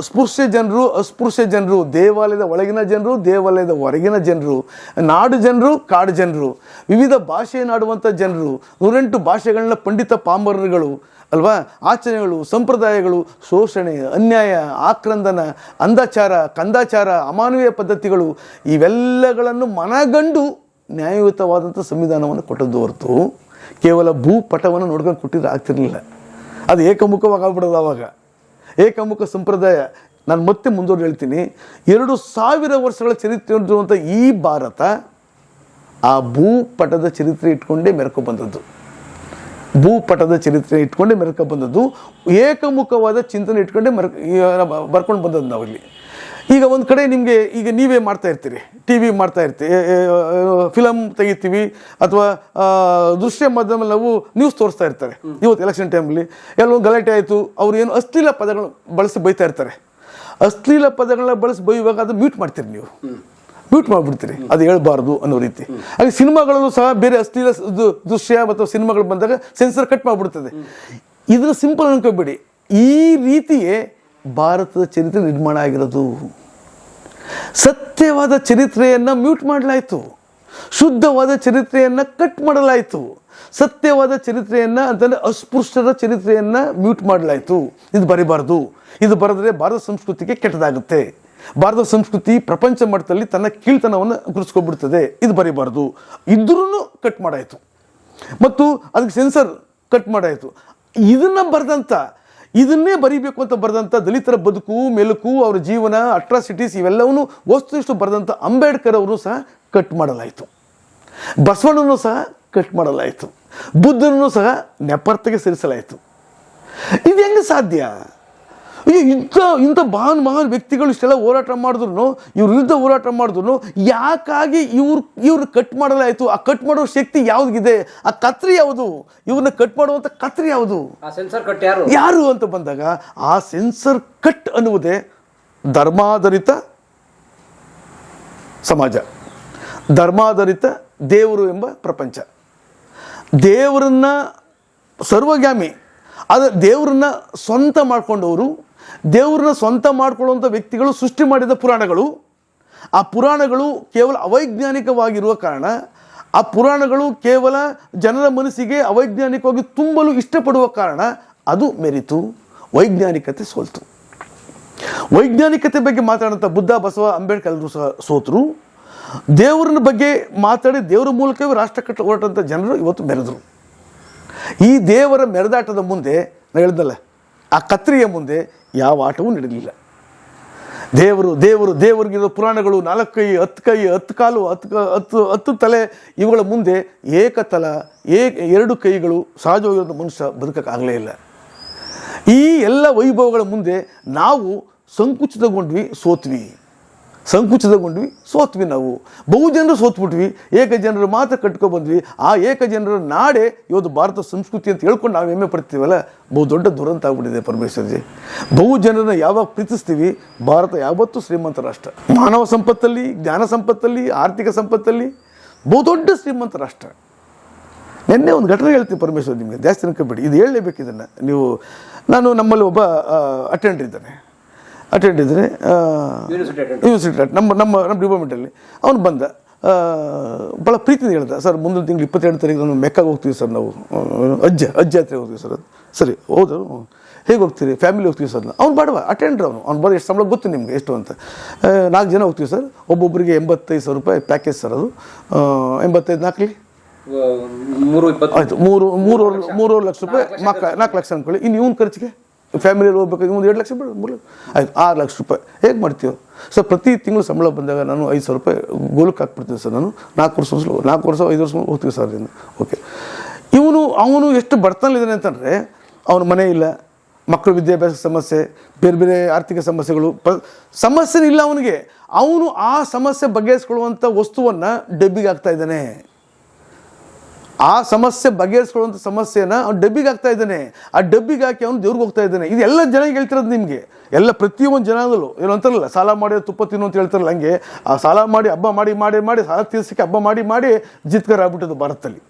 ಸ್ಪೃಶ್ಯ ಜನರು ಅಸ್ಪೃಶ್ಯ ಜನರು, ದೇವಾಲಯದ ಒಳಗಿನ ಜನರು, ದೇವಾಲಯದ ಹೊರಗಿನ ಜನರು, ನಾಡು ಜನರು, ಕಾಡು ಜನರು, ವಿವಿಧ ಭಾಷೆಯನ್ನಾಡುವಂಥ ಜನರು, ನೂರೆಂಟು ಭಾಷೆಗಳನ್ನ ಪಂಡಿತ ಪಾಂಬರರುಗಳು, ಅಲ್ವಾ? ಆಚರಣೆಗಳು, ಸಂಪ್ರದಾಯಗಳು, ಶೋಷಣೆ, ಅನ್ಯಾಯ, ಆಕ್ರಂದನ, ಅಂಧಾಚಾರ, ಕಂದಾಚಾರ, ಅಮಾನವೀಯ ಪದ್ಧತಿಗಳು, ಇವೆಲ್ಲಗಳನ್ನು ಮನಗಂಡು ನ್ಯಾಯಯುತವಾದಂಥ ಸಂವಿಧಾನವನ್ನು ಕೊಟ್ಟದ್ದು ಹೊರತು ಕೇವಲ ಭೂಪಟವನ್ನು ನೋಡ್ಕೊಂಡು ಕೊಟ್ಟಿದ್ರೆ ಆಗ್ತಿರಲಿಲ್ಲ. ಅದು ಏಕಮುಖವಾಗಿ ಆಗ್ಬಿಡೋದು ಆವಾಗ. ಏಕಮುಖ ಸಂಪ್ರದಾಯ. ನಾನು ಮತ್ತೆ ಮುಂದುವರೆದು ಹೇಳ್ತೀನಿ. ಎರಡು ಸಾವಿರ ವರ್ಷಗಳ ಚರಿತ್ರೆ ಹೊಂದಿರುವಂಥ ಈ ಭಾರತ ಆ ಭೂಪಟದ ಚರಿತ್ರೆ ಇಟ್ಕೊಂಡೇ ಮೆರಕು ಬಂದದ್ದು. ಭೂಪಟದ ಚರಿತ್ರೆ ಇಟ್ಕೊಂಡೇ ಮೆರಕ ಬಂದದ್ದು. ಏಕಮುಖವಾದ ಚಿಂತನೆ ಇಟ್ಕೊಂಡೇ ಮೆರ ಬರ್ಕೊಂಡು ಬಂದದ್ದು ನಾವಿಲ್ಲಿ. ಈಗ ಒಂದು ಕಡೆ ನಿಮಗೆ ಈಗ ನೀವೇ ಮಾಡ್ತಾ ಇರ್ತೀರಿ. ಟಿ ವಿ ಮಾಡ್ತಾ ಇರ್ತೀವಿ ಫಿಲಮ್ ತೆಗಿತೀವಿ ಅಥವಾ ದೃಶ್ಯ ಮಾಧ್ಯಮದಲ್ಲಿ ನಾವು ನ್ಯೂಸ್ ತೋರಿಸ್ತಾ ಇರ್ತಾರೆ. ಇವತ್ತು ಎಲೆಕ್ಷನ್ ಟೈಮಲ್ಲಿ ಎಲ್ಲೋ ಗಲಾಟೆ ಆಯಿತು ಅವ್ರು ಏನು ಅಶ್ಲೀಲ ಪದಗಳು ಬಳಸಿ ಬೈತಾ ಇರ್ತಾರೆ. ಅಶ್ಲೀಲ ಪದಗಳನ್ನ ಬಳಸಿ ಬೈಯುವಾಗ ಅದು ಮ್ಯೂಟ್ ಮಾಡ್ತೀರಿ ನೀವು. ಮ್ಯೂಟ್ ಮಾಡಿಬಿಡ್ತೀರಿ. ಅದು ಹೇಳ್ಬಾರ್ದು ಅನ್ನೋ ರೀತಿ. ಹಾಗೆ ಸಿನಿಮಾಗಳಲ್ಲೂ ಸಹ ಬೇರೆ ಅಶ್ಲೀಲ ದೃಶ್ಯ ಅಥವಾ ಸಿನಿಮಾಗಳು ಬಂದಾಗ ಸೆನ್ಸರ್ ಕಟ್ ಮಾಡಿಬಿಡ್ತದೆ. ಇದನ್ನು ಸಿಂಪಲ್ ಅನ್ಕೋಬೇಡಿ. ಈ ರೀತಿಯೇ ಭಾರತದ ಚರಿತ್ರೆ ನಿರ್ಮಾಣ ಆಗಿರೋದು. ಸತ್ಯವಾದ ಚರಿತ್ರೆಯನ್ನು ಮ್ಯೂಟ್ ಮಾಡಲಾಯಿತು. ಶುದ್ಧವಾದ ಚರಿತ್ರೆಯನ್ನು ಕಟ್ ಮಾಡಲಾಯಿತು. ಸತ್ಯವಾದ ಚರಿತ್ರೆಯನ್ನು ಅಂತಂದರೆ ಅಸ್ಪೃಶ್ಯದ ಚರಿತ್ರೆಯನ್ನು ಮ್ಯೂಟ್ ಮಾಡಲಾಯಿತು. ಇದು ಬರೀಬಾರ್ದು. ಇದು ಬರೆದ್ರೆ ಭಾರತ ಸಂಸ್ಕೃತಿಗೆ ಕೆಟ್ಟದಾಗುತ್ತೆ. ಭಾರತ ಸಂಸ್ಕೃತಿ ಪ್ರಪಂಚ ಮಟ್ಟದಲ್ಲಿ ತನ್ನ ಕೀಳ್ತನವನ್ನು ಗುರುಸ್ಕೊಂಡ್ಬಿಡ್ತದೆ ಇದು ಬರೀಬಾರ್ದು. ಇದ್ರೂ ಕಟ್ ಮಾಡಾಯಿತು. ಮತ್ತು ಅದಕ್ಕೆ ಸೆನ್ಸರ್ ಕಟ್ ಮಾಡಾಯಿತು. ಇದನ್ನು ಬರೆದಂಥ ಇದನ್ನೇ ಬರೀಬೇಕು ಅಂತ ಬರೆದಂಥ ದಲಿತರ ಬದುಕು, ಮೆಲುಕು, ಅವರ ಜೀವನ ಅಟ್ರಾಸಿಟೀಸ್ ಇವೆಲ್ಲವನ್ನೂ ವಸ್ತುನಿಷ್ಠ ಬರೆದಂಥ ಅಂಬೇಡ್ಕರ್ ಅವರು ಸಹ ಕಟ್ ಮಾಡಲಾಯಿತು. ಬಸವಣ್ಣನೂ ಸಹ ಕಟ್ ಮಾಡಲಾಯಿತು. ಬುದ್ಧನೂ ಸಹ ನೆಪರ್ತಿಗೆ ಸೇರಿಸಲಾಯಿತು. ಇದು ಹೆಂಗೆ ಸಾಧ್ಯ? ಅಯ್ಯೋ ಇಂಥ ಇಂಥ ಮಹಾನ್ ಮಹಾನ್ ವ್ಯಕ್ತಿಗಳು ಇಷ್ಟೆಲ್ಲ ಹೋರಾಟ ಮಾಡಿದ್ರು ಇವ್ರ ವಿರುದ್ಧ ಹೋರಾಟ ಮಾಡಿದ್ರು ಯಾಕಾಗಿ ಇವ್ರು ಇವ್ರು ಕಟ್ ಮಾಡಲಾಯಿತು? ಆ ಕಟ್ ಮಾಡೋ ಶಕ್ತಿ ಯಾವ್ದಿದೆ ಆ ಕತ್ರಿ ಯಾವುದು? ಇವ್ರನ್ನ ಕಟ್ ಮಾಡುವಂಥ ಕತ್ರಿ ಯಾವುದು? ಸೆನ್ಸರ್ ಕಟ್ ಯಾರು? ಯಾರು ಅಂತ ಬಂದಾಗ ಆ ಸೆನ್ಸರ್ ಕಟ್ ಅನ್ನುವುದೇ ಧರ್ಮಾಧಾರಿತ ಸಮಾಜ. ಧರ್ಮಾಧಾರಿತ ದೇವರು ಎಂಬ ಪ್ರಪಂಚ. ದೇವರನ್ನ ಸರ್ವಗ್ಯಾಮಿ ಅದ ದೇವರನ್ನ ಸ್ವಂತ ಮಾಡ್ಕೊಂಡವರು ದೇವರನ್ನ ಸ್ವಂತ ಮಾಡ್ಕೊಳ್ಳುವಂಥ ವ್ಯಕ್ತಿಗಳು ಸೃಷ್ಟಿ ಮಾಡಿದ ಪುರಾಣಗಳು. ಆ ಪುರಾಣಗಳು ಕೇವಲ ಅವೈಜ್ಞಾನಿಕವಾಗಿರುವ ಕಾರಣ, ಆ ಪುರಾಣಗಳು ಕೇವಲ ಜನರ ಮನಸ್ಸಿಗೆ ಅವೈಜ್ಞಾನಿಕವಾಗಿ ತುಂಬಲು ಇಷ್ಟಪಡುವ ಕಾರಣ ಅದು ಮೆರಿತು, ವೈಜ್ಞಾನಿಕತೆ ಸೋಲ್ತು. ವೈಜ್ಞಾನಿಕತೆ ಬಗ್ಗೆ ಮಾತಾಡೋಂಥ ಬುದ್ಧ, ಬಸವ ಅಂಬೇಡ್ಕರ್ ಎಲ್ಲರೂ ಸಹ ಸೋತರು. ದೇವರನ್ನ ಬಗ್ಗೆ ಮಾತಾಡಿ ದೇವರ ಮೂಲಕವೇ ರಾಷ್ಟ್ರ ಕಟ್ಟ ಹೊರಟಂಥ ಜನರು ಇವತ್ತು ಮೆರೆದರು. ಈ ದೇವರ ಮೆರೆದಾಟದ ಮುಂದೆ, ನಾನು ಹೇಳ್ದಲ್ಲ, ಆ ಕತ್ರಿಯ ಮುಂದೆ ಯಾವ ಆಟವೂ ನಡೆಯಲಿಲ್ಲ ದೇವರು ದೇವರು, ದೇವರಿಗಿರೋ ಪುರಾಣಗಳು ನಾಲ್ಕು ಕೈ ಹತ್ತು ಕೈ ಹತ್ತು ಕಾಲು ಹತ್ತು ಹತ್ತು ಹತ್ತು ತಲೆ ಇವುಗಳ ಮುಂದೆ ಏಕತಲ ಏಕ ಎರಡು ಕೈಗಳು ಸಹಜವಾಗಿರೋ ಮನುಷ್ಯ ಬದುಕಕ್ಕಾಗಲೇ ಇಲ್ಲ. ಈ ಎಲ್ಲ ವೈಭವಗಳ ಮುಂದೆ ನಾವು ಸಂಕುಚಿತಗೊಂಡ್ವಿ, ಸೋತ್ವಿ. ಸಂಕುಚಿತಗೊಂಡ್ವಿ, ಸೋತ್ವಿ ನಾವು. ಬಹುಜನರು ಸೋತ್ಬಿಟ್ವಿ, ಏಕ ಜನರು ಮಾತ್ರ ಕಟ್ಕೊ ಬಂದ್ವಿ. ಆ ಏಕ ಜನರ ನಾಡೆ ಇವತ್ತು ಭಾರತ ಸಂಸ್ಕೃತಿ ಅಂತ ಹೇಳ್ಕೊಂಡು ನಾವು ಹೆಮ್ಮೆ ಪಡ್ತೀವಲ್ಲ? ಬಹು ದೊಡ್ಡ ದುರಂತ ಆಗ್ಬಿಟ್ಟಿದೆ ಪರಮೇಶ್ವರ್ಜಿ. ಬಹು ಜನರನ್ನ ಯಾವಾಗ ಪ್ರೀತಿಸ್ತೀವಿ? ಭಾರತ ಯಾವತ್ತೂ ಶ್ರೀಮಂತ ರಾಷ್ಟ್ರ. ಮಾನವ ಸಂಪತ್ತಲ್ಲಿ, ಜ್ಞಾನ ಸಂಪತ್ತಲ್ಲಿ, ಆರ್ಥಿಕ ಸಂಪತ್ತಲ್ಲಿ ಬಹು ದೊಡ್ಡ ಶ್ರೀಮಂತ ರಾಷ್ಟ್ರ. ನಿನ್ನೆ ಒಂದು ಘಟನೆ ಹೇಳ್ತೀನಿ ಪರಮೇಶ್ವರ್ ನಿಮಗೆ, ಜಾಸ್ತಿ ಅನ್ಕೋಬೇಡಿ ಇದು ಹೇಳಲೇಬೇಕು ಇದನ್ನು. ನೀವು, ನಾನು ನಮ್ಮಲ್ಲಿ ಒಬ್ಬ ಅಟೆಂಡರ್ ಇದ್ದಾನೆ. Attend attendant. ಯೂನಿವರ್ಸಿಟಿ ನಮ್ಮ ನಮ್ಮ ನಮ್ಮ ಡಿಪಾರ್ಟ್ಮೆಂಟಲ್ಲಿ ಅವನು ಬಂದ. ಭಾಳ ಪ್ರೀತಿಯಿಂದ ಹೇಳ್ದ ಸರ್ ಮುಂದಿನ ತಿಂಗಳು ಇಪ್ಪತ್ತೆರಡು ತಾರೀಕು ನಾನು ಮೆಕ್ಕಾಗೆ ಹೋಗ್ತೀವಿ ಸರ್ ನಾವು. ಅಜ್ಜ ಅಜ್ಜ ಹತ್ರ ಹೋಗ್ತೀವಿ ಸರ್. ಅದು ಸರಿ ಹೌದು ಹೇಗೆ ಹೋಗ್ತೀರಿ? ಫ್ಯಾಮಿಲಿ ಹೋಗ್ತೀವಿ ಸರ್. ಅವ್ನು ಬಾಡವ ಅಟೆಂಡ್ರ್ ಅವನು. ಅವ್ನು ಬರೋ ಎಷ್ಟು ಸಂಬಳ ಗೊತ್ತು ನಿಮಗೆ ಎಷ್ಟು ಅಂತ. ನಾಲ್ಕು ಜನ ಹೋಗ್ತೀವಿ ಸರ್. ಒಬ್ಬೊಬ್ಬರಿಗೆ ಎಂಬತ್ತೈದು ಸಾವಿರ ರೂಪಾಯಿ ಪ್ಯಾಕೇಜ್ ಸರ್ ಅದು. ಎಂಬತ್ತೈದು ನಾಲ್ಕಲಿ ಮೂರು ಇಪ್ಪತ್ತು. ಆಯ್ತು ಮೂರು ಮೂರುವರೆ ಮೂರುವರೆ ಲಕ್ಷ. ರೂಪಾಯಿ ಮಕ್ಕ ನಾಲ್ಕು ಲಕ್ಷ ಅಂದ್ಕೊಳ್ಳಿ ಇನ್ನು ಇವನ್ ಖರ್ಚಿಗೆ? ಫ್ಯಾಮಿಲಿಯಲ್ಲಿ ಹೋಗ್ಬೇಕು ಒಂದು ಎರಡು ಲಕ್ಷ ಬಿಡು ಮೂರು ಆಯ್ತು, ಆರು ಲಕ್ಷ ರೂಪಾಯಿ. ಹೇಗೆ ಮಾಡ್ತೀವಿ ಸರ್ ಪ್ರತಿ ತಿಂಗಳು ಸಂಬಳ ಬಂದಾಗ ನಾನು ಐದು ಸಾವಿರ ರೂಪಾಯಿ ಗೋಲಕ್ಕೆ ಹಾಕ್ಬಿಡ್ತೀನಿ ಸರ್ ನಾನು. ನಾಲ್ಕು ವರ್ಷ ನಾಲ್ಕು ವರ್ಷ, ಐದು ವರ್ಷ ಹೋಗ್ತೀವಿ ಸರ್ ಇನ್ನು. ಓಕೆ ಇವನು, ಅವನು ಎಷ್ಟು ಬಡತನಲ್ಲಿದ್ದಾನೆ ಅಂತಂದರೆ, ಅವನ ಮನೆ ಇಲ್ಲ, ಮಕ್ಕಳು ವಿದ್ಯಾಭ್ಯಾಸ ಸಮಸ್ಯೆ, ಬೇರೆ ಬೇರೆ ಆರ್ಥಿಕ ಸಮಸ್ಯೆಗಳು, ಪ ಸಮಸ್ಯೆ ಇಲ್ಲ ಅವನಿಗೆ. ಅವನು ಆ ಸಮಸ್ಯೆ ಬಗೆಹರಿಸ್ಕೊಳ್ಳುವಂಥ ವಸ್ತುವನ್ನು ಡಬ್ಬಿಗೆ ಹಾಕ್ತಾ ಇದ್ದಾನೆ. ಆ ಸಮಸ್ಯೆ ಬಗೆಹರಿಸ್ಕೊಳ್ಳುವಂಥ ಸಮಸ್ಯೆನ ಅವ್ನು ಡಬ್ಬಿಗೆ ಹಾಕ್ತಾ ಇದ್ದಾನೆ. ಆ ಡಬ್ಬಿಗೆ ಹಾಕಿ ಅವ್ನು ದೇವ್ರಿಗೆ ಹೋಗ್ತಾ ಇದ್ದಾನೆ. ಇದು ಜನ ಹೇಳ್ತಿರೋದು ನಿಮಗೆ. ಎಲ್ಲ ಪ್ರತಿಯೊಂದು ಜನಗಳು ಏನು ಅಂತಾರಲ್ಲ, ಸಾಲ ಮಾಡಿ ತುಪ್ಪ ತಿನ್ನು ಅಂತ ಹೇಳ್ತಾರಲ್ಲ ಹಂಗೆ. ಆ ಸಾಲ ಮಾಡಿ, ಹಬ್ಬ ಮಾಡಿ ಮಾಡಿ ಮಾಡಿ, ಸಾಲ ತೀರ್ಸಕ್ಕೆ ಹಬ್ಬ ಮಾಡಿ ಮಾಡಿ ಜಿತ್ಕರ ಆಗ್ಬಿಟ್ಟದು ಭಾರತದಲ್ಲಿ.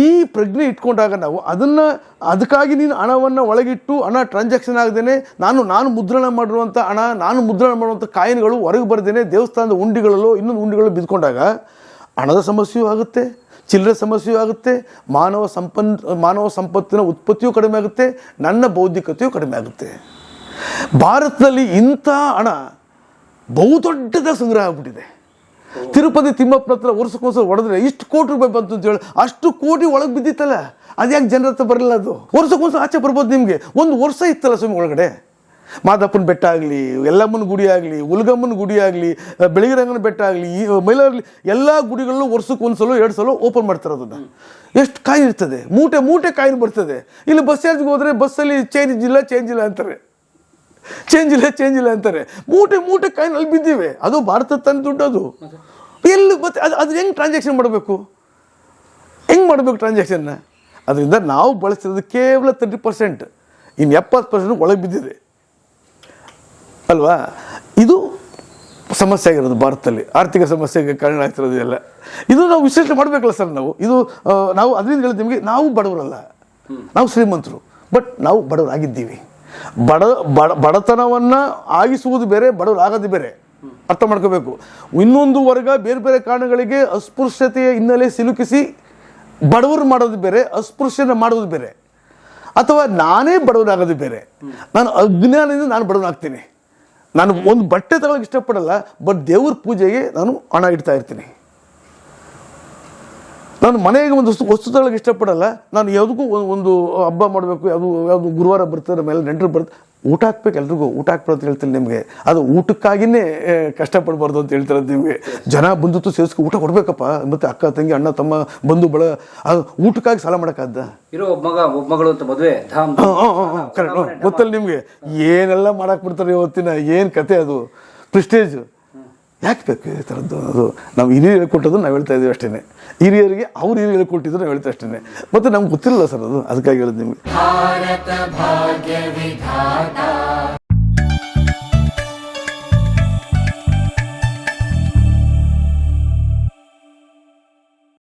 ಈ ಪ್ರಜ್ಞೆ ಇಟ್ಕೊಂಡಾಗ ನಾವು ಅದನ್ನು, ಅದಕ್ಕಾಗಿ ನೀನು ಹಣವನ್ನು ಒಳಗಿಟ್ಟು ಹಣ ಟ್ರಾನ್ಸಾಕ್ಷನ್ ಆಗದೇನೆ, ನಾನು ನಾನು ಮುದ್ರಣ ಮಾಡಿರುವಂಥ ಹಣ, ನಾನು ಮುದ್ರಣ ಮಾಡುವಂಥ ಕಾಯಿನ್ಗಳು ಹೊರಗೆ ಬರ್ದೇನೆ ದೇವಸ್ಥಾನದ ಉಂಡಿಗಳಲ್ಲೋ ಇನ್ನೊಂದು ಉಂಡಿಗಳು ಬಿದ್ದುಕೊಂಡಾಗ ಹಣದ ಸಮಸ್ಯೆಯೂ ಆಗುತ್ತೆ. ಚಿಲ್ಲರೆ ಸಮಸ್ಯೆಯೂ ಆಗುತ್ತೆ, ಮಾನವ ಸಂಪನ್, ಮಾನವ ಸಂಪತ್ತಿನ ಉತ್ಪತ್ತಿಯೂ ಕಡಿಮೆ ಆಗುತ್ತೆ, ನನ್ನ ಬೌದ್ಧಿಕತೆಯು ಕಡಿಮೆ ಆಗುತ್ತೆ. ಭಾರತದಲ್ಲಿ ಇಂಥ ಹಣ ಬಹುದೊಡ್ಡದ ಸಂಗ್ರಹ ಆಗ್ಬಿಟ್ಟಿದೆ. ತಿರುಪತಿ ತಿಮ್ಮಪ್ಪನ ಹತ್ರ ವರ್ಷಕ್ಕೋಸ್ಕರ ಹೊಡೆದ್ರೆ ಇಷ್ಟು ಕೋಟಿ ರೂಪಾಯಿ ಬಂತು ಅಂತ ಹೇಳಿ, ಅಷ್ಟು ಕೋಟಿ ಒಳಗೆ ಬಿದ್ದಿತ್ತಲ್ಲ, ಅದ್ಯಾಕೆ ಜನರ ಹತ್ರ ಬರಲಿಲ್ಲ ಅದು? ವರ್ಷಕ್ಕೊಂದ್ಸಲ ಆಚೆ ಬರ್ಬೋದು ನಿಮಗೆ. ಒಂದು ವರ್ಷ ಇತ್ತಲ್ಲ ಸ್ವಾಮಿ ಒಳಗಡೆ? ಮಾದಪ್ಪನ ಬೆಟ್ಟ ಆಗಲಿ ಎಲ್ಲಮ್ಮನ ಗುಡಿ ಆಗಲಿ ಉಲ್ಗಮ್ಮನ ಗುಡಿ ಆಗಲಿ ಬೆಳಗಿರಂಗನ ಬೆಟ್ಟ ಆಗಲಿ ಈ ಮೈಲಾರಲಿ ಎಲ್ಲ ಗುಡಿಗಳಲ್ಲೂ ವರ್ಷಕ್ಕೆ ಒಂದು ಸಲ, ಎರಡು ಸಲ ಓಪನ್ ಮಾಡ್ತಾರೆ ಅದನ್ನು. ಎಷ್ಟು ಕಾಯಿ ಇರ್ತದೆ? ಮೂಟೆ ಮೂಟೆ ಕಾಯಿನ ಬರ್ತದೆ. ಇಲ್ಲಿ ಬಸ್ ಚಾರ್ಜ್ಗೆ ಹೋದರೆ ಬಸ್ಸಲ್ಲಿ ಚೇಂಜ್ ಇಲ್ಲ ಚೇಂಜ್ ಇಲ್ಲ ಅಂತಾರೆ. ಚೇಂಜ್ ಇಲ್ಲ ಚೇಂಜ್ ಇಲ್ಲ ಅಂತಾರೆ. ಮೂಟೆ ಮೂಟೆ ಕಾಯಿನ ಅಲ್ಲಿ ಬಿದ್ದಿವೆ. ಅದು ಭಾರತದ ತನ್ನ ದುಡ್ಡು ಅದು. ಎಲ್ಲಿ ಮತ್ತೆ ಅದು ಅದು ಹೆಂಗೆ ಟ್ರಾನ್ಸಾಕ್ಷನ್ ಮಾಡಬೇಕು? ಹೆಂಗೆ ಮಾಡಬೇಕು ಟ್ರಾನ್ಸಾಕ್ಷನ್ನ ಅದರಿಂದ ನಾವು ಬಳಸಿರೋದು ಕೇವಲ ತರ್ಟಿ ಪರ್ಸೆಂಟ್ ಇನ್ನು ಎಪ್ಪತ್ತು ಪರ್ಸೆಂಟ್ ಒಳಗೆ ಬಿದ್ದಿದೆ. ಅಲ್ವಾ? ಇದು ಸಮಸ್ಯೆ ಆಗಿರೋದು ಭಾರತದಲ್ಲಿ. ಆರ್ಥಿಕ ಸಮಸ್ಯೆಗೆ ಕಾರಣ ಆಗ್ತಿರೋದು ಎಲ್ಲ ಇದು ನಾವು ವಿಶ್ಲೇಷಣೆ ಮಾಡಬೇಕಲ್ಲ ಸರ್ ನಾವು. ಇದು ನಾವು ಅದರಿಂದ ಹೇಳಿದ ನಿಮಗೆ ನಾವು ಬಡವರಲ್ಲ. ನಾವು ಶ್ರೀಮಂತರು. ಬಟ್ ನಾವು ಬಡವರಾಗಿದ್ದೀವಿ. ಬಡ ಬಡ, ಬಡತನವನ್ನು ಆಗಿಸುವುದು ಬೇರೆ, ಬಡವರಾಗೋದು ಬೇರೆ. ಅರ್ಥ ಮಾಡ್ಕೋಬೇಕು. ಇನ್ನೊಂದು ವರ್ಗ ಬೇರೆ ಬೇರೆ ಕಾರಣಗಳಿಗೆ ಅಸ್ಪೃಶ್ಯತೆಯ ಹಿನ್ನೆಲೆ ಸಿಲುಕಿಸಿ ಬಡವರು ಮಾಡೋದು ಬೇರೆ, ಅಸ್ಪೃಶ್ಯನ ಮಾಡೋದು ಬೇರೆ. ಅಥವಾ ನಾನೇ ಬಡವನಾಗೋದು ಬೇರೆ. ನಾನು ಅಜ್ಞಾನದಿಂದ ನಾನು ಬಡವನಾಗ್ತೀನಿ. ನಾನು ಒಂದು ಬಟ್ಟೆ ತಗೊಳಕ್ಕೆ ಇಷ್ಟಪಡಲ್ಲ, ಬಟ್ ದೇವ್ರ ಪೂಜೆಗೆ ನಾನು ಹಣ ಇಡ್ತಾ ಇರ್ತೀನಿ. ನಾನು ಮನೆಗೆ ಒಂದು ವಸ್ತು ವಸ್ತು ತಗೊಳಕ್ಕೆ ಇಷ್ಟಪಡಲ್ಲ, ನಾನು ಯಾವುದಕ್ಕೂ ಒಂದು ಹಬ್ಬ ಮಾಡಬೇಕು, ಯಾವುದು ಯಾವುದು ಗುರುವಾರ ಬರ್ತದೆ ಮೇಲೆ ನೆಂಟರು ಬರುತ್ತೆ ಊಟ ಹಾಕ್ಬೇಕು ಎಲ್ರಿಗೂ ಊಟ ಹಾಕ್ಬಾರ್ದು ಅಂತ ಹೇಳ್ತೀನಿ ನಿಮಗೆ. ಅದು ಊಟಕ್ಕಾಗಿನೇ ಕಷ್ಟಪಡಬಾರ್ದು ಅಂತ ಹೇಳ್ತಾರೆ ನಿಮಗೆ. ಜನ ಬಂದಿತ್ತು ಸೇರಿಸ್ಕೊ ಊಟ ಕೊಡಬೇಕಪ್ಪ. ಮತ್ತು ಅಕ್ಕ ತಂಗಿ ಅಣ್ಣ ತಮ್ಮ ಬಂಧು ಬಳ ಅದು ಊಟಕ್ಕಾಗಿ ಸಾಲ ಮಾಡೋಕ್ಕಾದ್ದ ಇರೋ ಒಬ್ಬ ಮಗ ಒಬ್ಬ ಮಗಳು ಅಂತ ಮದುವೆ ಕರೆಕ್ಟ್ ಗೊತ್ತಲ್ಲ ನಿಮಗೆ? ಏನೆಲ್ಲ ಮಾಡಕ್ ಬಿಡ್ತಾರೆ ಇವತ್ತಿನ? ಏನು ಕತೆ ಅದು? ಪ್ರಿಸ್ಟೇಜ್. ಯಾಕೆ ಬೇಕು ಈ ಥರದ್ದು ಅದು ನಾವು ಇನ್ನೂ ಹೇಳ್ಕೊಟ್ಟದ್ದು ನಾವು ಹೇಳ್ತಾ ಇದ್ದೀವಿ ಅಷ್ಟೇ ಹಿರಿಯರಿಗೆ ಅವ್ರು ಹಿರಿಯರು ಕೊಟ್ಟಿದ್ರೆ ನಾವು ಹೇಳ್ತಾ ಅಷ್ಟೇ ಮತ್ತು ನಮ್ಗೆ ಗೊತ್ತಿಲ್ಲ ಸರ್ ಅದು. ಅದಕ್ಕಾಗಿ ಹೇಳಿದ್ ನಿಮಗೆ.